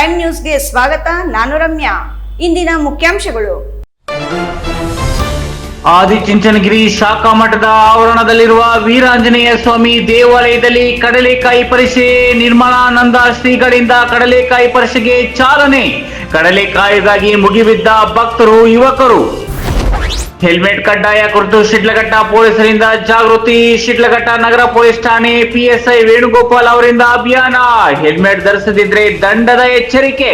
Prime ನ್ಯೂಸ್ಗೆ ಸ್ವಾಗತ, ನಾನು ರಮ್ಯಾ. ಇಂದಿನ ಮುಖ್ಯಾಂಶಗಳು. ಆದಿಚುಂಚನಗಿರಿ ಶಾಖಾ ಮಠದ ಆವರಣದಲ್ಲಿರುವ ವೀರಾಂಜನೇಯ ಸ್ವಾಮಿ ದೇವಾಲಯದಲ್ಲಿ ಕಡಲೆಕಾಯಿ ಪರಿಷೆ ನಿರ್ಮಲಾನಂದ ಶ್ರೀಗಳಿಂದ ಕಡಲೆಕಾಯಿ ಪರಿಷೆಗೆ ಚಾಲನೆ. ಕಡಲೆಕಾಯಿಗಾಗಿ ಮುಗಿಬಿದ್ದ ಭಕ್ತರು, ಯುವಕರು ಹೆಲ್ಮೆಟ್ ಕಡ್ಡಾಯ ಕುರಿತು ಶಿಡ್ಲಘಟ್ಟ ಪೊಲೀಸರಿಂದ ಜಾಗೃತಿ. ಶಿಡ್ಲಘಟ್ಟ ನಗರ ಪೊಲೀಸ್ ಠಾಣೆ ಪಿಎಸ್ಐ ವೇಣುಗೋಪಾಲ್ ಅವರಿಂದ ಅಭಿಯಾನ. ಹೆಲ್ಮೆಟ್ ಧರಿಸದಿದ್ರೆ ದಂಡದ ಎಚ್ಚರಿಕೆ.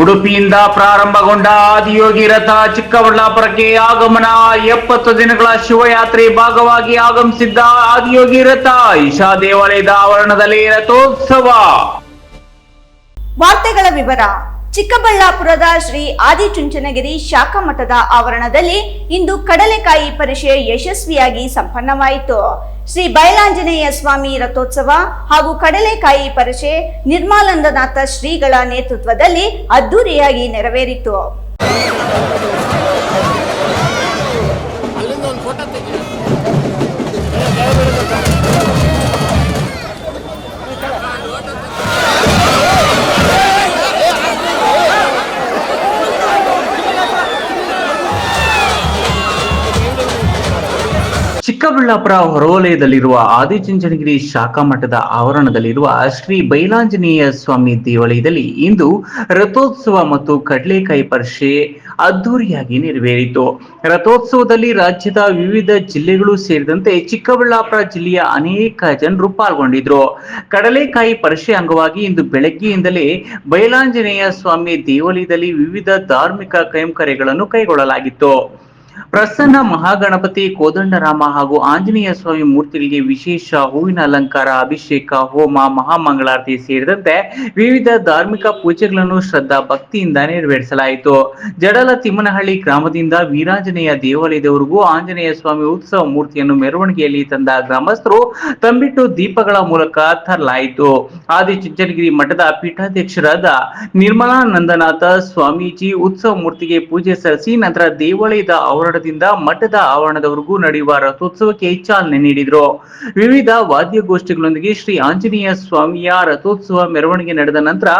ಉಡುಪಿಯಿಂದ ಪ್ರಾರಂಭಗೊಂಡ ಆದಿಯೋಗಿ ರಥ ಚಿಕ್ಕಬಳ್ಳಾಪುರಕ್ಕೆ ಆಗಮನ. ಎಪ್ಪತ್ತು ದಿನಗಳ ಶಿವಯಾತ್ರೆ ಭಾಗವಾಗಿ ಆಗಮಿಸಿದ್ದ ಆದಿಯೋಗಿ ರಥ ಇಶಾ ದೇವಾಲಯದ ಆವರಣದಲ್ಲಿ ರಥೋತ್ಸವ. ವಾರ್ತೆಗಳ ವಿವರ. ಚಿಕ್ಕಬಳ್ಳಾಪುರದ ಶ್ರೀ ಆದಿಚುಂಚನಗಿರಿ ಶಾಖಾ ಮಠದ ಆವರಣದಲ್ಲಿ ಇಂದು ಕಡಲೆಕಾಯಿ ಪರಿಷೆ ಯಶಸ್ವಿಯಾಗಿ ಸಂಪನ್ನವಾಯಿತು. ಶ್ರೀ ಬಯಲಾಂಜನೇಯ ಸ್ವಾಮಿ ರಥೋತ್ಸವ ಹಾಗೂ ಕಡಲೆಕಾಯಿ ಪರಿಷೆ ನಿರ್ಮಾಲಂದನಾಥ ಶ್ರೀಗಳ ನೇತೃತ್ವದಲ್ಲಿ ಅದ್ದೂರಿಯಾಗಿ ನೆರವೇರಿತು. ಚಿಕ್ಕಬಳ್ಳಾಪುರ ಹೊರವಲಯದಲ್ಲಿರುವ ಆದಿಚುಂಚನಗಿರಿ ಶಾಖಾ ಮಠದ ಆವರಣದಲ್ಲಿರುವ ಶ್ರೀ ಬೈಲಾಂಜನೇಯ ಸ್ವಾಮಿ ದೇವಾಲಯದಲ್ಲಿ ಇಂದು ರಥೋತ್ಸವ ಮತ್ತು ಕಡಲೆಕಾಯಿ ಪರಿಷೆ ಅದ್ದೂರಿಯಾಗಿ ನೆರವೇರಿತು. ರಥೋತ್ಸವದಲ್ಲಿ ರಾಜ್ಯದ ವಿವಿಧ ಜಿಲ್ಲೆಗಳು ಸೇರಿದಂತೆ ಚಿಕ್ಕಬಳ್ಳಾಪುರ ಜಿಲ್ಲೆಯ ಅನೇಕ ಜನರು ಪಾಲ್ಗೊಂಡಿದ್ರು. ಕಡಲೆಕಾಯಿ ಪರಿಷೆ ಅಂಗವಾಗಿ ಇಂದು ಬೆಳಗ್ಗೆಯಿಂದಲೇ ಬೈಲಾಂಜನೇಯ ಸ್ವಾಮಿ ದೇವಾಲಯದಲ್ಲಿ ವಿವಿಧ ಧಾರ್ಮಿಕ ಕೈಂಕರ್ಯಗಳನ್ನು ಕೈಗೊಳ್ಳಲಾಗಿತ್ತು. ಪ್ರಸನ್ನ ಮಹಾಗಣಪತಿ, ಕೋದಂಡರಾಮ ಹಾಗೂ ಆಂಜನೇಯ ಸ್ವಾಮಿ ಮೂರ್ತಿಗಳಿಗೆ ವಿಶೇಷ ಹೂವಿನ ಅಲಂಕಾರ, ಅಭಿಷೇಕ, ಹೋಮ, ಮಹಾಮಂಗಳಾರತಿ ಸೇರಿದಂತೆ ವಿವಿಧ ಧಾರ್ಮಿಕ ಪೂಜೆಗಳನ್ನು ಶ್ರದ್ಧಾ ಭಕ್ತಿಯಿಂದ ನೆರವೇರಿಸಲಾಯಿತು. ಜಡಲ ತಿಮ್ಮನಹಳ್ಳಿ ಗ್ರಾಮದಿಂದ ವೀರಾಂಜನೇಯ ದೇವಾಲಯದವರೆಗೂ ಆಂಜನೇಯ ಸ್ವಾಮಿ ಉತ್ಸವ ಮೂರ್ತಿಯನ್ನು ಮೆರವಣಿಗೆಯಲ್ಲಿ ತಂದ ಗ್ರಾಮಸ್ಥರು ತಂಬಿಟ್ಟು ದೀಪಗಳ ಮೂಲಕ ತರಲಾಯಿತು. ಆದಿಚುಂಚನಗಿರಿ ಮಠದ ಪೀಠಾಧ್ಯಕ್ಷರಾದ ನಿರ್ಮಲಾನಂದನಾಥ ಸ್ವಾಮೀಜಿ ಉತ್ಸವ ಮೂರ್ತಿಗೆ ಪೂಜೆ ಸಲ್ಲಿಸಿ ನಂತರ ದೇವಾಲಯದ ಆವರಣದಿಂದ ಮಠದ ಆವರಣದವರೆಗೂ ನಡೆಯುವ ರಥೋತ್ಸವಕ್ಕೆ ಚಾಲನೆ ನೀಡಿದರು. ವಿವಿಧ ವಾದ್ಯಗೋಷ್ಠಿಗಳೊಂದಿಗೆ ಶ್ರೀ ಆಂಜನೇಯ ಸ್ವಾಮಿಯ ರಥೋತ್ಸವ ಮೆರವಣಿಗೆ ನಡೆದ ನಂತರ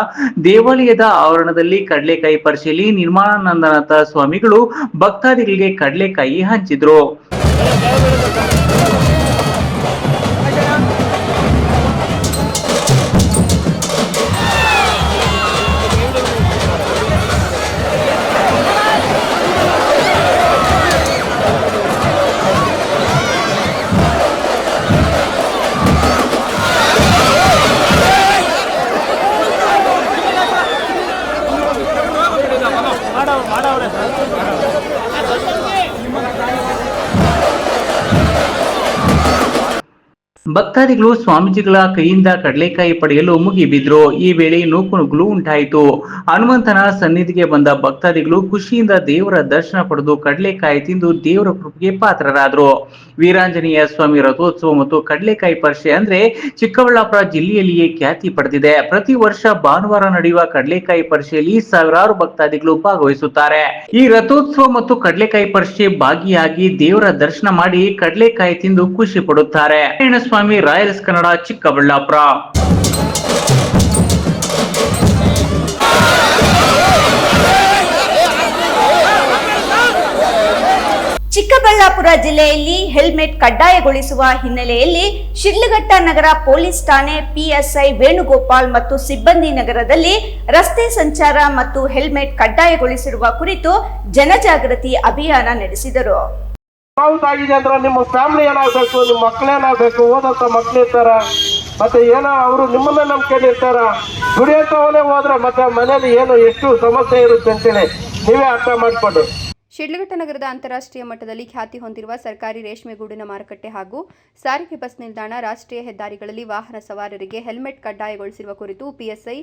ದೇವಾಲಯದ ಆವರಣದಲ್ಲಿ ಕಡಲೆಕಾಯಿ ಪರಿಶೀಲಿ ನಿರ್ಮಾನಂದನಾಥ ಸ್ವಾಮಿಗಳು ಭಕ್ತಾದಿಗಳಿಗೆ ಕಡಲೆಕಾಯಿ ಹಂಚಿದ್ರು. ಭಕ್ತಾದಿಗಳು ಸ್ವಾಮೀಜಿಗಳ ಕೈಯಿಂದ ಕಡಲೆಕಾಯಿ ಪಡೆಯಲು ಮುಗಿಬಿದ್ರು ಈ ವೇಳೆ ನೂಕುನುಗ್ಗಲು ಉಂಟಾಯಿತು. ಹನುಮಂತನ ಸನ್ನಿಧಿಗೆ ಬಂದ ಭಕ್ತಾದಿಗಳು ಖುಷಿಯಿಂದ ದೇವರ ದರ್ಶನ ಪಡೆದು ಕಡಲೆಕಾಯಿ ತಿಂದು ದೇವರ ಕೃಪೆಗೆ ಪಾತ್ರರಾದರು. ವೀರಾಂಜನೇಯ ಸ್ವಾಮಿ ರಥೋತ್ಸವ ಮತ್ತು ಕಡಲೆಕಾಯಿ ಪರಿಷೆ ಅಂದ್ರೆ ಚಿಕ್ಕಬಳ್ಳಾಪುರ ಜಿಲ್ಲೆಯಲ್ಲಿಯೇ ಖ್ಯಾತಿ ಪಡೆದಿದೆ. ಪ್ರತಿ ವರ್ಷ ಭಾನುವಾರ ನಡೆಯುವ ಕಡಲೆಕಾಯಿ ಪರಿಷೆಯಲ್ಲಿ ಸಾವಿರಾರು ಭಕ್ತಾದಿಗಳು ಭಾಗವಹಿಸುತ್ತಾರೆ. ಈ ರಥೋತ್ಸವ ಮತ್ತು ಕಡಲೆಕಾಯಿ ಪರಿಷೆ ಭಾಗಿಯಾಗಿ ದೇವರ ದರ್ಶನ ಮಾಡಿ ಕಡಲೆಕಾಯಿ ತಿಂದು ಖುಷಿ ಪಡುತ್ತಾರೆ. ಸ್ವಾಮಿ ರಾಯಲ್ಸ್ ಕನ್ನಡ, ಚಿಕ್ಕಬಳ್ಳಾಪುರ. ಚಿಕ್ಕಬಳ್ಳಾಪುರ ಜಿಲ್ಲೆಯಲ್ಲಿ ಹೆಲ್ಮೆಟ್ ಕಡ್ಡಾಯಗೊಳಿಸುವ ಹಿನ್ನೆಲೆಯಲ್ಲಿ ಶಿಡ್ಲಘಟ್ಟ ನಗರ ಪೊಲೀಸ್ ಠಾಣೆ ಪಿಎಸ್ಐ ವೇಣುಗೋಪಾಲ್ ಮತ್ತು ಸಿಬ್ಬಂದಿ ನಗರದಲ್ಲಿ ರಸ್ತೆ ಸಂಚಾರ ಮತ್ತು ಹೆಲ್ಮೆಟ್ ಕಡ್ಡಾಯಗೊಳಿಸಿರುವ ಕುರಿತು ಜನಜಾಗೃತಿ ಅಭಿಯಾನ ನಡೆಸಿದರು. ನಿಮ್ಮ ಫ್ಯಾಮಿಲಿ ಏನಾಗಬೇಕು, ನಿಮ್ಮ ಮಕ್ಕಳೇನಾಗಬೇಕು ಓದಂತ ಮಕ್ಕಳಿರ್ತಾರ ಮತ್ತೆ ಏನೋ ಅವರು ನಿಮ್ಮನ್ನ ನಂಬ್ಕೊಂಡಿರ್ತಾರ ದುಡಿಯಂತವನೇ ಹೋದ್ರೆ ಮತ್ತೆ ಮನೇಲಿ ಏನು ಎಷ್ಟು ಸಮಸ್ಯೆ ಇರುತ್ತೆ ಅಂತೇಳಿ ನೀವೇ ಅರ್ಥ ಮಾಡ್ಕೊಂಡು ಶಿಡ್ಲಘಟ್ಟ ನಗರದ ಅಂತಾರಾಷ್ಟ್ರೀಯ ಮಟ್ಟದಲ್ಲಿ ಖ್ಯಾತಿ ಹೊಂದಿರುವ ಸರ್ಕಾರಿ ರೇಷ್ಮೆ ಗೂಡಿನ ಮಾರುಕಟ್ಟೆ ಹಾಗೂ ಸಾರಿಗೆ ಬಸ್ ನಿಲ್ದಾಣ ರಾಷ್ಟ್ರೀಯ ಹೆದ್ದಾರಿಗಳಲ್ಲಿ ವಾಹನ ಸವಾರರಿಗೆ ಹೆಲ್ಮೆಟ್ ಕಡ್ಡಾಯಗೊಳಿಸಿರುವ ಕುರಿತು ಪಿಎಸ್ಐ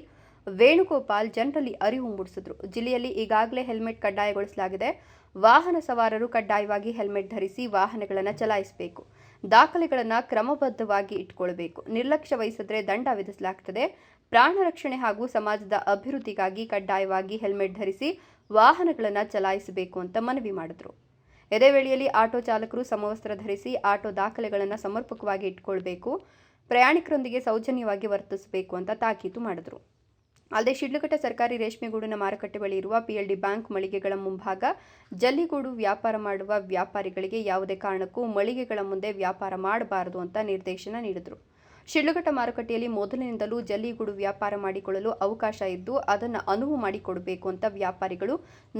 ವೇಣುಗೋಪಾಲ್ ಜನರಲ್ಲಿ ಅರಿವು ಮೂಡಿಸಿದ್ರು. ಜಿಲ್ಲೆಯಲ್ಲಿ ಈಗಾಗಲೇ ಹೆಲ್ಮೆಟ್ ಕಡ್ಡಾಯಗೊಳಿಸಲಾಗಿದೆ. ವಾಹನ ಸವಾರರು ಕಡ್ಡಾಯವಾಗಿ ಹೆಲ್ಮೆಟ್ ಧರಿಸಿ ವಾಹನಗಳನ್ನು ಚಲಾಯಿಸಬೇಕು. ದಾಖಲೆಗಳನ್ನು ಕ್ರಮಬದ್ಧವಾಗಿ ಇಟ್ಕೊಳ್ಬೇಕು. ನಿರ್ಲಕ್ಷ್ಯ ವಹಿಸಿದ್ರೆ ದಂಡ ವಿಧಿಸಲಾಗುತ್ತದೆ ಪ್ರಾಣ ರಕ್ಷಣೆ ಹಾಗೂ ಸಮಾಜದ ಅಭಿವೃದ್ಧಿಗಾಗಿ ಕಡ್ಡಾಯವಾಗಿ ಹೆಲ್ಮೆಟ್ ಧರಿಸಿ ವಾಹನಗಳನ್ನು ಚಲಾಯಿಸಬೇಕು ಅಂತ ಮನವಿ ಮಾಡಿದ್ರು. ಇದೇ ವೇಳೆಯಲ್ಲಿ ಆಟೋ ಚಾಲಕರು ಸಮವಸ್ತ್ರ ಧರಿಸಿ ಆಟೋ ದಾಖಲೆಗಳನ್ನು ಸಮರ್ಪಕವಾಗಿ ಇಟ್ಕೊಳ್ಬೇಕು, ಪ್ರಯಾಣಿಕರೊಂದಿಗೆ ಸೌಜನ್ಯವಾಗಿ ವರ್ತಿಸಬೇಕು ಅಂತ ತಾಕೀತು ಮಾಡಿದ್ರು. ಅಲ್ಲದೆ ಶಿಡ್ಲಘಟ್ಟ ಸರ್ಕಾರಿ ರೇಷ್ಮೆಗೂಡಿನ ಮಾರುಕಟ್ಟೆ ಬಳಿ ಇರುವ ಪಿಎಲ್ಡಿ ಬ್ಯಾಂಕ್ ಮಳಿಗೆಗಳ ಮುಂಭಾಗ ಜಲ್ಲಿಗೂಡು ವ್ಯಾಪಾರ ಮಾಡುವ ವ್ಯಾಪಾರಿಗಳಿಗೆ ಯಾವುದೇ ಕಾರಣಕ್ಕೂ ಮಳಿಗೆಗಳ ಮುಂದೆ ವ್ಯಾಪಾರ ಮಾಡಬಾರದು ಅಂತ ನಿರ್ದೇಶನ ನೀಡಿದರು. ಶಿಡ್ಲಘಟ್ಟ ಮಾರುಕಟ್ಟೆಯಲ್ಲಿ ಮೊದಲಿನಿಂದಲೂ ಜಲ್ಲಿಗೂಡು ವ್ಯಾಪಾರ ಮಾಡಿಕೊಳ್ಳಲು ಅವಕಾಶ ಇದ್ದು, ಅದನ್ನು ಅನುವು ಮಾಡಿಕೊಡಬೇಕು ಅಂತ ವ್ಯಾಪಾರಿಗಳು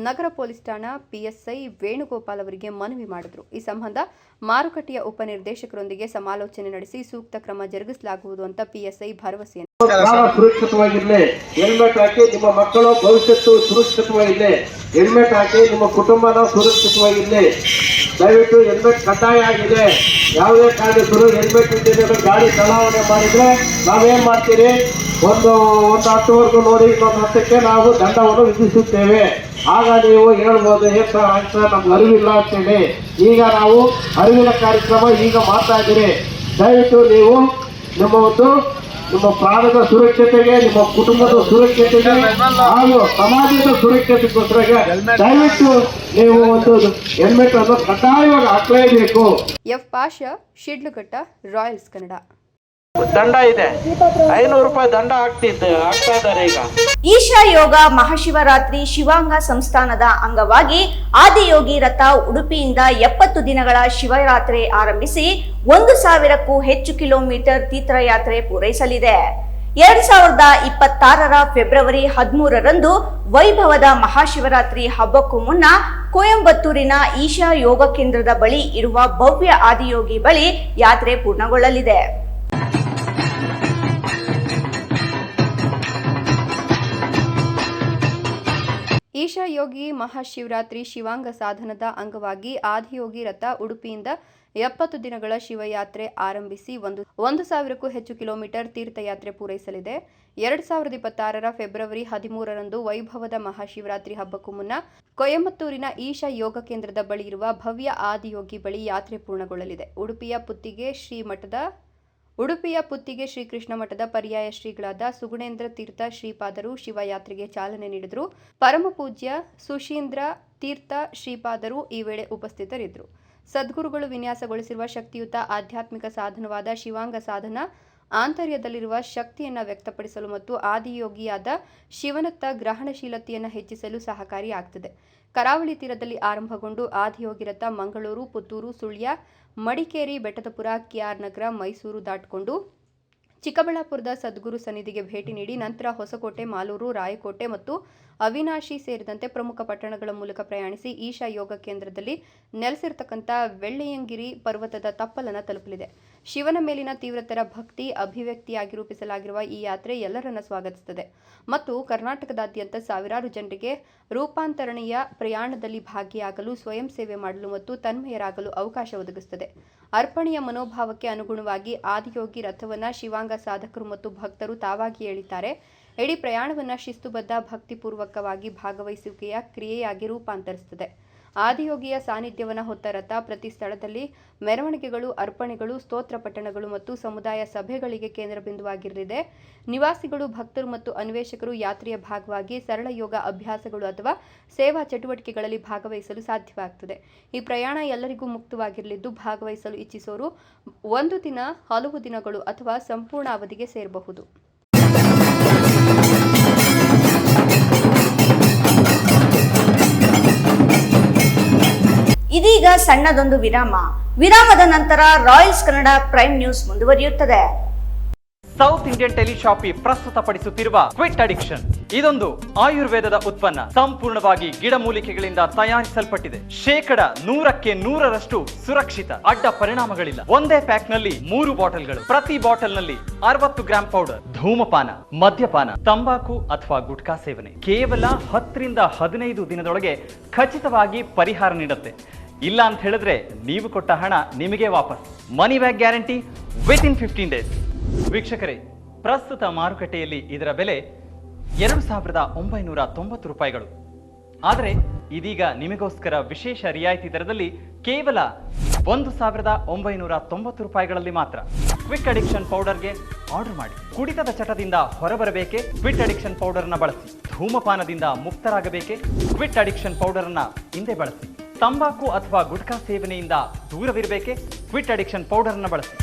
ನಗರ ಪೊಲೀಸ್ ಠಾಣಾ ಪಿಎಸ್ಐ ವೇಣುಗೋಪಾಲ್ ಅವರಿಗೆ ಮನವಿ ಮಾಡಿದರು. ಈ ಸಂಬಂಧ ಮಾರುಕಟ್ಟೆಯ ಉಪನಿರ್ದೇಶಕರೊಂದಿಗೆ ಸಮಾಲೋಚನೆ ನಡೆಸಿ ಸೂಕ್ತ ಕ್ರಮ ಜರುಗಿಸಲಾಗುವುದು ಅಂತ ಪಿಎಸ್ಐ ಭರವಸೆ ಸುರಕ್ಷಿತವಾಗಿರಲಿ ಸುರಕ್ಷಿತವಾಗಿರ್ಲಿ, ಹೆಲ್ಮೆಟ್ ಹಾಕಿ ನಿಮ್ಮ ಮಕ್ಕಳು ಭವಿಷ್ಯತ್ತು ಸುರಕ್ಷಿತವಾಗಿರ್ಲಿ ಹೆಲ್ಮೆಟ್ ಹಾಕಿ ನಿಮ್ಮ ಕುಟುಂಬನ ಸುರಕ್ಷಿತವಾಗಿರ್ಲಿ ದಯವಿಟ್ಟು ಹೆಲ್ಮೆಟ್ ಕಡ್ಡಾಯ ಆಗಿದೆ. ಯಾವುದೇ ಕಾರಣಕ್ಕೂ ಹೆಲ್ಮೆಟ್ ಇದ್ದಿದ್ರೆ ಗಾಡಿ ಚಲಾವಣೆ ಮಾಡಿದ್ರೆ ನಾವೇನ್ ಮಾಡ್ತೀರಿ? ಒಂದು ಒಂದು ಹತ್ತುವರೆಗೂ ನೋಡಿ ಇನ್ನೊಂದು ಹತ್ತಕ್ಕೆ ನಾವು ದಂಡವನ್ನು ವಿಧಿಸುತ್ತೇವೆ. ಆಗ ನೀವು ಹೇಳ್ಬೋದು ಏನು ಸರ್, ಆಯ್ತು ಸರ್, ನಮ್ಗೆ ಅರಿವಿಲ್ಲ ಅಂತೇಳಿ. ಈಗ ನಾವು ಅರಿವಿನ ಕಾರ್ಯಕ್ರಮ ಈಗ ಮಾಡ್ತಾ ಇದ್ದೀರಿ. ದಯವಿಟ್ಟು ನೀವು ನಿಮ್ಮ ಒಂದು ನಿಮ್ಮ ಪ್ರಾಣದ ಸುರಕ್ಷತೆಗೆ ನಿಮ್ಮ ಕುಟುಂಬದ ಸುರಕ್ಷತೆಗೆ ಹಾಗೂ ಸಮಾಜದ ಸುರಕ್ಷತೆಗೋಸ್ಕರ ದಯವಿಟ್ಟು ನೀವು ಒಂದು ಹೆಲ್ಮೆಟ್ ಅನ್ನು ಕಡ್ಡಾಯವಾಗಿ ಹಾಕಲೇಬೇಕು. F Pasha Shidlaghatta Royals Kannada. ದಂಡ ಇದೆ. ಐನೂರು ರೂಪಾಯಿ ದಂಡ ಆಗ್ತಿದ್ದು, ಆಗ್ತಾ ಇದ್ದಾರೆ ಈಗ. ಈಶಾ ಯೋಗ ಮಹಾಶಿವರಾತ್ರಿ ಶಿವಾಂಗ ಸಂಸ್ಥಾನದ ಅಂಗವಾಗಿ ಆದಿಯೋಗಿ ರಥ ಉಡುಪಿಯಿಂದ ಎಪ್ಪತ್ತು ದಿನಗಳ ಶಿವರಾತ್ರಿ ಆರಂಭಿಸಿ ಒಂದು ಸಾವಿರಕ್ಕೂ ಹೆಚ್ಚು ಕಿಲೋಮೀಟರ್ ತೀರ್ಥಯಾತ್ರೆ ಪೂರೈಸಲಿದೆ. ಎರಡ್ ಸಾವಿರದ ಇಪ್ಪತ್ತಾರರ ಫೆಬ್ರವರಿ ಹದಿಮೂರರಂದು ವೈಭವದ ಮಹಾಶಿವರಾತ್ರಿ ಹಬ್ಬಕ್ಕೂ ಮುನ್ನ ಕೊಯಂಬತ್ತೂರಿನ ಈಶಾ ಯೋಗ ಕೇಂದ್ರದ ಬಳಿ ಇರುವ ಭವ್ಯ ಆದಿಯೋಗಿ ಬಳಿ ಯಾತ್ರೆ ಪೂರ್ಣಗೊಳ್ಳಲಿದೆ. ಈಶಾ ಯೋಗಿ ಮಹಾಶಿವರಾತ್ರಿ ಶಿವಾಂಗ ಸಾಧನದ ಅಂಗವಾಗಿ ಆದಿಯೋಗಿ ರಥ ಉಡುಪಿಯಿಂದ ಎಪ್ಪತ್ತು ದಿನಗಳ ಶಿವಯಾತ್ರೆ ಆರಂಭಿಸಿ ಒಂದು ಒಂದು ಸಾವಿರಕ್ಕೂ ಹೆಚ್ಚು ಕಿಲೋಮೀಟರ್ ತೀರ್ಥಯಾತ್ರೆ ಪೂರೈಸಲಿದೆ. ಎರಡ್ ಸಾವಿರದ ಇಪ್ಪತ್ತಾರರ ಫೆಬ್ರವರಿ ಹದಿಮೂರರಂದು ವೈಭವದ ಮಹಾಶಿವರಾತ್ರಿ ಹಬ್ಬಕ್ಕೂ ಮುನ್ನ ಕೊಯಮತ್ತೂರಿನ ಈಶಾ ಯೋಗ ಕೇಂದ್ರದ ಬಳಿ ಇರುವ ಭವ್ಯ ಆದಿಯೋಗಿ ಬಳಿ ಯಾತ್ರೆ ಪೂರ್ಣಗೊಳ್ಳಲಿದೆ. ಉಡುಪಿಯ ಪುತ್ತಿಗೆ ಶ್ರೀ ಮಠದ ಉಡುಪಿಯ ಪುತ್ತಿಗೆ ಶ್ರೀಕೃಷ್ಣ ಮಠದ ಪರ್ಯಾಯ ಶ್ರೀಗಳಾದ ಸುಗುಣೇಂದ್ರ ತೀರ್ಥ ಶ್ರೀಪಾದರು ಶಿವಯಾತ್ರೆಗೆ ಚಾಲನೆ ನೀಡಿದರು. ಪರಮಪೂಜ್ಯ ಸುಶೀಂದ್ರ ತೀರ್ಥ ಶ್ರೀಪಾದರು ಈ ವೇಳೆ ಉಪಸ್ಥಿತರಿದ್ದರು. ಸದ್ಗುರುಗಳು ವಿನ್ಯಾಸಗೊಳಿಸಿರುವ ಶಕ್ತಿಯುತ ಆಧ್ಯಾತ್ಮಿಕ ಸಾಧನವಾದ ಶಿವಾಂಗ ಸಾಧನ, ಆಂತರ್ಯದಲ್ಲಿರುವ ಶಕ್ತಿಯನ್ನು ವ್ಯಕ್ತಪಡಿಸಲು ಮತ್ತು ಆದಿಯೋಗಿಯಾದ ಶಿವನತ್ತ ಗ್ರಹಣಶೀಲತೆಯನ್ನು ಹೆಚ್ಚಿಸಲು ಸಹಕಾರಿಯಾಗ್ತದೆ. ಕರಾವಳಿ ತೀರದಲ್ಲಿ ಆರಂಭಗೊಂಡು ಆದಿಯೋಗಿರತ್ತ ಮಂಗಳೂರು, ಪುತ್ತೂರು, ಸುಳ್ಯ ಮಡಿಕೇರಿ ಬೆಟ್ಟದಪುರ ಕೆಆರ್ ನಗರ ಮೈಸೂರು ದಾಟಿಕೊಂಡು ಚಿಕ್ಕಬಳ್ಳಾಪುರದ ಸದ್ಗುರು ಸನ್ನಿಧಿಗೆ ಭೇಟಿ ನೀಡಿ ನಂತರ ಹೊಸಕೋಟೆ, ಮಾಲೂರು, ರಾಯಕೋಟೆ ಮತ್ತು ಅವಿನಾಶಿ ಸೇರಿದಂತೆ ಪ್ರಮುಖ ಪಟ್ಟಣಗಳ ಮೂಲಕ ಪ್ರಯಾಣಿಸಿ ಈಶಾ ಯೋಗ ಕೇಂದ್ರದಲ್ಲಿ ನೆಲೆಸಿರ್ತಕ್ಕಂಥ ವೆಳ್ಳೆಯಂಗಿರಿ ಪರ್ವತದ ತಪ್ಪಲನ್ನು ತಲುಪಲಿದೆ. ಶಿವನ ಮೇಲಿನ ತೀವ್ರತರ ಭಕ್ತಿ ಅಭಿವ್ಯಕ್ತಿಯಾಗಿ ರೂಪಿಸಲಾಗಿರುವ ಈ ಯಾತ್ರೆ ಎಲ್ಲರನ್ನ ಸ್ವಾಗತಿಸುತ್ತದೆ. ಮತ್ತು ಕರ್ನಾಟಕದಾದ್ಯಂತ ಸಾವಿರಾರು ಜನರಿಗೆ ರೂಪಾಂತರಣೀಯ ಪ್ರಯಾಣದಲ್ಲಿ ಭಾಗಿಯಾಗಲು, ಸ್ವಯಂ ಸೇವೆ ಮಾಡಲು ಮತ್ತು ತನ್ಮಯರಾಗಲು ಅವಕಾಶ ಒದಗಿಸುತ್ತದೆ. ಅರ್ಪಣೆಯ ಮನೋಭಾವಕ್ಕೆ ಅನುಗುಣವಾಗಿ ಆದಿಯೋಗಿ ರಥವನ್ನ ಶಿವಾಂಗ ಸಾಧಕರು ಮತ್ತು ಭಕ್ತರು ತಾವಾಗಿ ಹೇಳಿದ್ದಾರೆ ಇಡೀ ಪ್ರಯಾಣವನ್ನ ಶಿಸ್ತುಬದ್ಧ, ಭಕ್ತಿಪೂರ್ವಕವಾಗಿ ಭಾಗವಹಿಸುವಿಕೆಯ ಕ್ರಿಯೆಯಾಗಿ ರೂಪಾಂತರಿಸುತ್ತದೆ. ಆದಿಯೋಗಿಯ ಸಾನ್ನಿಧ್ಯವನ್ನು ಹೊತ್ತ ರಥ ಪ್ರತಿ ಸ್ಥಳದಲ್ಲಿ ಮೆರವಣಿಗೆಗಳು, ಅರ್ಪಣೆಗಳು, ಸ್ತೋತ್ರ ಪಠಣಗಳು ಮತ್ತು ಸಮುದಾಯ ಸಭೆಗಳಿಗೆ ಕೇಂದ್ರ ಬಿಂದುವಾಗಿರಲಿದೆ. ನಿವಾಸಿಗಳು, ಭಕ್ತರು ಮತ್ತು ಅನ್ವೇಷಕರು ಯಾತ್ರೆಯ ಭಾಗವಾಗಿ ಸರಳ ಯೋಗ ಅಭ್ಯಾಸಗಳು ಅಥವಾ ಸೇವಾ ಚಟುವಟಿಕೆಗಳಲ್ಲಿ ಭಾಗವಹಿಸಲು ಸಾಧ್ಯವಾಗುತ್ತದೆ ಈ ಪ್ರಯಾಣ ಎಲ್ಲರಿಗೂ ಮುಕ್ತವಾಗಿರಲಿದ್ದು ಭಾಗವಹಿಸಲು ಇಚ್ಛಿಸೋರು ಒಂದು ದಿನ, ಹಲವು ದಿನಗಳು ಅಥವಾ ಸಂಪೂರ್ಣ ಅವಧಿಗೆ ಸೇರಬಹುದು. ಇದೀಗ ಸಣ್ಣದೊಂದು ವಿರಾಮ. ವಿರಾಮದ ನಂತರ ರಾಯಲ್ಸ್ ಕನ್ನಡ ಪ್ರೈಮ್ ನ್ಯೂಸ್ ಮುಂದುವರಿಯುತ್ತದೆ. ಸೌತ್ ಇಂಡಿಯನ್ ಟೆಲಿಶಾಪಿ ಪ್ರಸ್ತುತಪಡಿಸುತ್ತಿರುವ ಕ್ವಿಟ್ ಅಡಿಕ್ಷನ್. ಇದೊಂದು ಆಯುರ್ವೇದದ ಉತ್ಪನ್ನ. ಸಂಪೂರ್ಣವಾಗಿ ಗಿಡಮೂಲಿಕೆಗಳಿಂದ ತಯಾರಿಸಲ್ಪಟ್ಟಿದೆ. ಶೇಕಡ ನೂರಕ್ಕೆ ನೂರರಷ್ಟು ಸುರಕ್ಷಿತ. ಅಡ್ಡ ಪರಿಣಾಮಗಳಿಲ್ಲ. ಒಂದೇ ಪ್ಯಾಕ್ನಲ್ಲಿ ಮೂರು ಬಾಟಲ್ಗಳು. ಪ್ರತಿ ಬಾಟಲ್ನಲ್ಲಿ ಅರವತ್ತು ಗ್ರಾಂ ಪೌಡರ್. ಧೂಮಪಾನ, ಮದ್ಯಪಾನ, ತಂಬಾಕು ಅಥವಾ ಗುಟ್ಕಾ ಸೇವನೆ. ಕೇವಲ ಹತ್ತರಿಂದ ಹದಿನೈದು ದಿನದೊಳಗೆ ಖಚಿತವಾಗಿ ಪರಿಹಾರ ನೀಡುತ್ತೆ. ಇಲ್ಲ ಅಂತ ಹೇಳಿದ್ರೆ ನೀವು ಕೊಟ್ಟ ಹಣ ನಿಮಗೆ ವಾಪಸ್. Money back guarantee within fifteen days ವೀಕ್ಷಕರೇ, ಪ್ರಸ್ತುತ ಮಾರುಕಟ್ಟೆಯಲ್ಲಿ ಇದರ ಬೆಲೆ ಎರಡು ಸಾವಿರದ ಒಂಬೈನೂರ ತೊಂಬತ್ತು ರೂಪಾಯಿಗಳು. ಆದರೆ ಇದೀಗ ನಿಮಗೋಸ್ಕರ ವಿಶೇಷ ರಿಯಾಯಿತಿ ದರದಲ್ಲಿ ಕೇವಲ ಒಂದು ಸಾವಿರದ ಒಂಬೈನೂರ ತೊಂಬತ್ತು ರೂಪಾಯಿಗಳಲ್ಲಿ ಮಾತ್ರ. ಕ್ವಿಕ್ ಅಡಿಕ್ಷನ್ ಪೌಡರ್ಗೆ ಆರ್ಡರ್ ಮಾಡಿ. ಕುಡಿತದ ಚಟದಿಂದ ಹೊರಬರಬೇಕೆ? ಕ್ವಿಟ್ ಅಡಿಕ್ಷನ್ ಪೌಡರ್ನ ಬಳಸಿ. ಧೂಮಪಾನದಿಂದ ಮುಕ್ತರಾಗಬೇಕೆ? ಕ್ವಿಟ್ ಅಡಿಕ್ಷನ್ ಪೌಡರ್ನ ಹಿಂದೆ ಬಳಸಿ. ತಂಬಾಕು ಅಥವಾ ಗುಟ್ಕಾ ಸೇವನೆಯಿಂದ ದೂರವಿರಬೇಕೆ? ಕ್ವಿಟ್ ಅಡಿಕ್ಷನ್ ಪೌಡರ್ನ ಬಳಸಿ.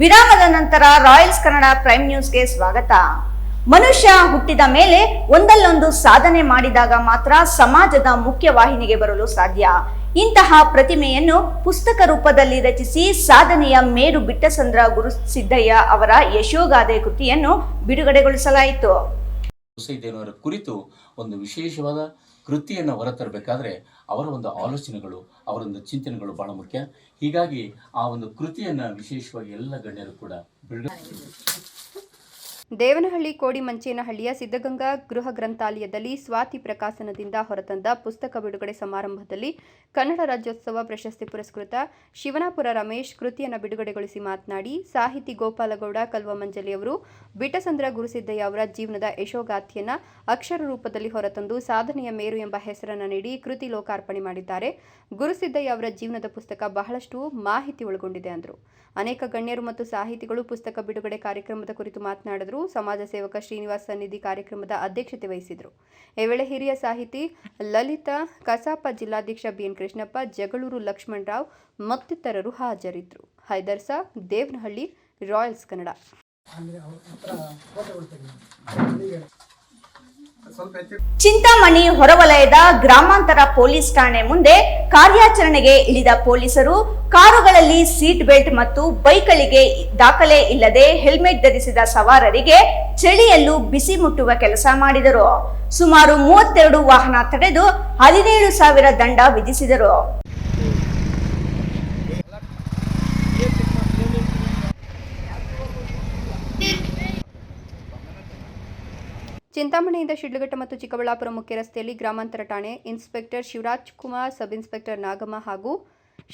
ವಿರಾಮದ ನಂತರ ರಾಯಲ್ಸ್ ಕನ್ನಡ ಪ್ರೈಮ್ ನ್ಯೂಸ್ಗೆ ಸ್ವಾಗತ. ಮನುಷ್ಯ ಹುಟ್ಟಿದ ಮೇಲೆ ಒಂದಲ್ಲೊಂದು ಸಾಧನೆ ಮಾಡಿದಾಗ ಮಾತ್ರ ಸಮಾಜದ ಮುಖ್ಯ ವಾಹಿನಿಗೆ ಬರಲು ಸಾಧ್ಯ. ಇಂತಹ ಪ್ರತಿಮೆಯನ್ನು ಪುಸ್ತಕ ರೂಪದಲ್ಲಿ ರಚಿಸಿ ಸಾಧನೆಯ ಮೇರು ಬಿಟ್ಟಸಂದ್ರ ಗುರುಸಿದ್ದಯ್ಯ ಅವರ ಯಶೋಗಾದೆ ಕೃತಿಯನ್ನು ಬಿಡುಗಡೆಗೊಳಿಸಲಾಯಿತು. ಕುರಿತು ಒಂದು ವಿಶೇಷವಾದ ಕೃತಿಯನ್ನು ಹೊರತರಬೇಕಾದ್ರೆ ಅವರ ಒಂದು ಆಲೋಚನೆಗಳು, ಅವರ ಒಂದು ಚಿಂತನೆಗಳು ಬಹಳ ಮುಖ್ಯ. ಹೀಗಾಗಿ ಆ ಒಂದು ಕೃತಿಯನ್ನು ವಿಶೇಷವಾಗಿ ಎಲ್ಲ ಗಣ್ಯರು ಕೂಡ ಬಿಡುಗಡೆ ದೇವನಹಳ್ಳಿ ಕೋಡಿಮಂಚೇನಹಳ್ಳಿಯ ಸಿದ್ಧಗಂಗಾ ಗೃಹ ಗ್ರಂಥಾಲಯದಲ್ಲಿ ಸ್ವಾತಿ ಪ್ರಕಾಶನದಿಂದ ಹೊರತಂದ ಪುಸ್ತಕ ಬಿಡುಗಡೆ ಸಮಾರಂಭದಲ್ಲಿ ಕನ್ನಡ ರಾಜ್ಯೋತ್ಸವ ಪ್ರಶಸ್ತಿ ಪುರಸ್ಕೃತ ಶಿವನಾಪುರ ರಮೇಶ್ ಕೃತಿಯನ್ನು ಬಿಡುಗಡೆಗೊಳಿಸಿ ಮಾತನಾಡಿ, ಸಾಹಿತಿ ಗೋಪಾಲಗೌಡ ಕಲ್ವಮಂಜಲಿ ಅವರು, ಬಿಟಸಂದ್ರ ಗುರುಸಿದ್ದಯ್ಯ ಅವರ ಜೀವನದ ಯಶೋಗಾಥಿಯನ್ನು ಅಕ್ಷರ ರೂಪದಲ್ಲಿ ಹೊರತಂದು ಸಾಧನೆಯ ಮೇರು ಎಂಬ ಹೆಸರನ್ನು ನೀಡಿ ಕೃತಿ ಲೋಕಾರ್ಪಣೆ ಮಾಡಿದ್ದಾರೆ. ಗುರುಸಿದ್ದಯ್ಯ ಅವರ ಜೀವನದ ಪುಸ್ತಕ ಬಹಳಷ್ಟು ಮಾಹಿತಿ ಒಳಗೊಂಡಿದೆ ಅಂದರು. ಅನೇಕ ಗಣ್ಯರು ಮತ್ತು ಸಾಹಿತಿಗಳು ಪುಸ್ತಕ ಬಿಡುಗಡೆ ಕಾರ್ಯಕ್ರಮದ ಕುರಿತು ಮಾತನಾಡಿದರು. ಸಮಾಜ ಸೇವಕ ಶ್ರೀನಿವಾಸ ಸನ್ನಿಧಿ ಕಾರ್ಯಕ್ರಮದ ಅಧ್ಯಕ್ಷತೆ ವಹಿಸಿದರು. ಈ ವೇಳೆ ಹಿರಿಯ ಸಾಹಿತಿ ಲಲಿತಾ ಕಸಾಪ ಜಿಲ್ಲಾಧ್ಯಕ್ಷ ಬಿಎನ್ ಕೃಷ್ಣಪ್ಪ, ಜಗಳೂರು ಲಕ್ಷ್ಮಣರಾವ್ ಮತ್ತಿತರರು ಹಾಜರಿದ್ದರು. ಹೈದರ್ ಸಾ ದೇವನಹಳ್ಳಿ, ರಾಯಲ್ಸ್ ಕನ್ನಡ. ಚಿಂತಾಮಣಿ ಹೊರವಲಯದ ಗ್ರಾಮಾಂತರ ಪೊಲೀಸ್ ಠಾಣೆ ಮುಂದೆ ಕಾರ್ಯಾಚರಣೆಗೆ ಇಳಿದ ಪೊಲೀಸರು ಕಾರುಗಳಲ್ಲಿ ಸೀಟ್ ಬೆಲ್ಟ್ ಮತ್ತು ಬೈಕ್ಗಳಿಗೆ ದಾಖಲೆ ಇಲ್ಲದೆ ಹೆಲ್ಮೆಟ್ ಧರಿಸಿದ ಸವಾರರಿಗೆ ಚಳಿಯಲ್ಲೂ ಬಿಸಿ ಮುಟ್ಟುವ ಕೆಲಸ ಮಾಡಿದರು. ಸುಮಾರು ಮೂವತ್ತೆರಡು ವಾಹನ ತಡೆದು ಹದಿನೇಳು ಸಾವಿರ ದಂಡ ವಿಧಿಸಿದರು. ಚಿಂತಾಮಣಿಯಿಂದ ಶಿಡ್ಲಘಟ್ಟ ಮತ್ತು ಚಿಕ್ಕಬಳ್ಳಾಪುರ ಮುಖ್ಯ ರಸ್ತೆಯಲ್ಲಿ ಗ್ರಾಮಾಂತರ ಠಾಣೆ inspector Shivaraj Kumar sub inspector Nagamma ಹಾಗೂ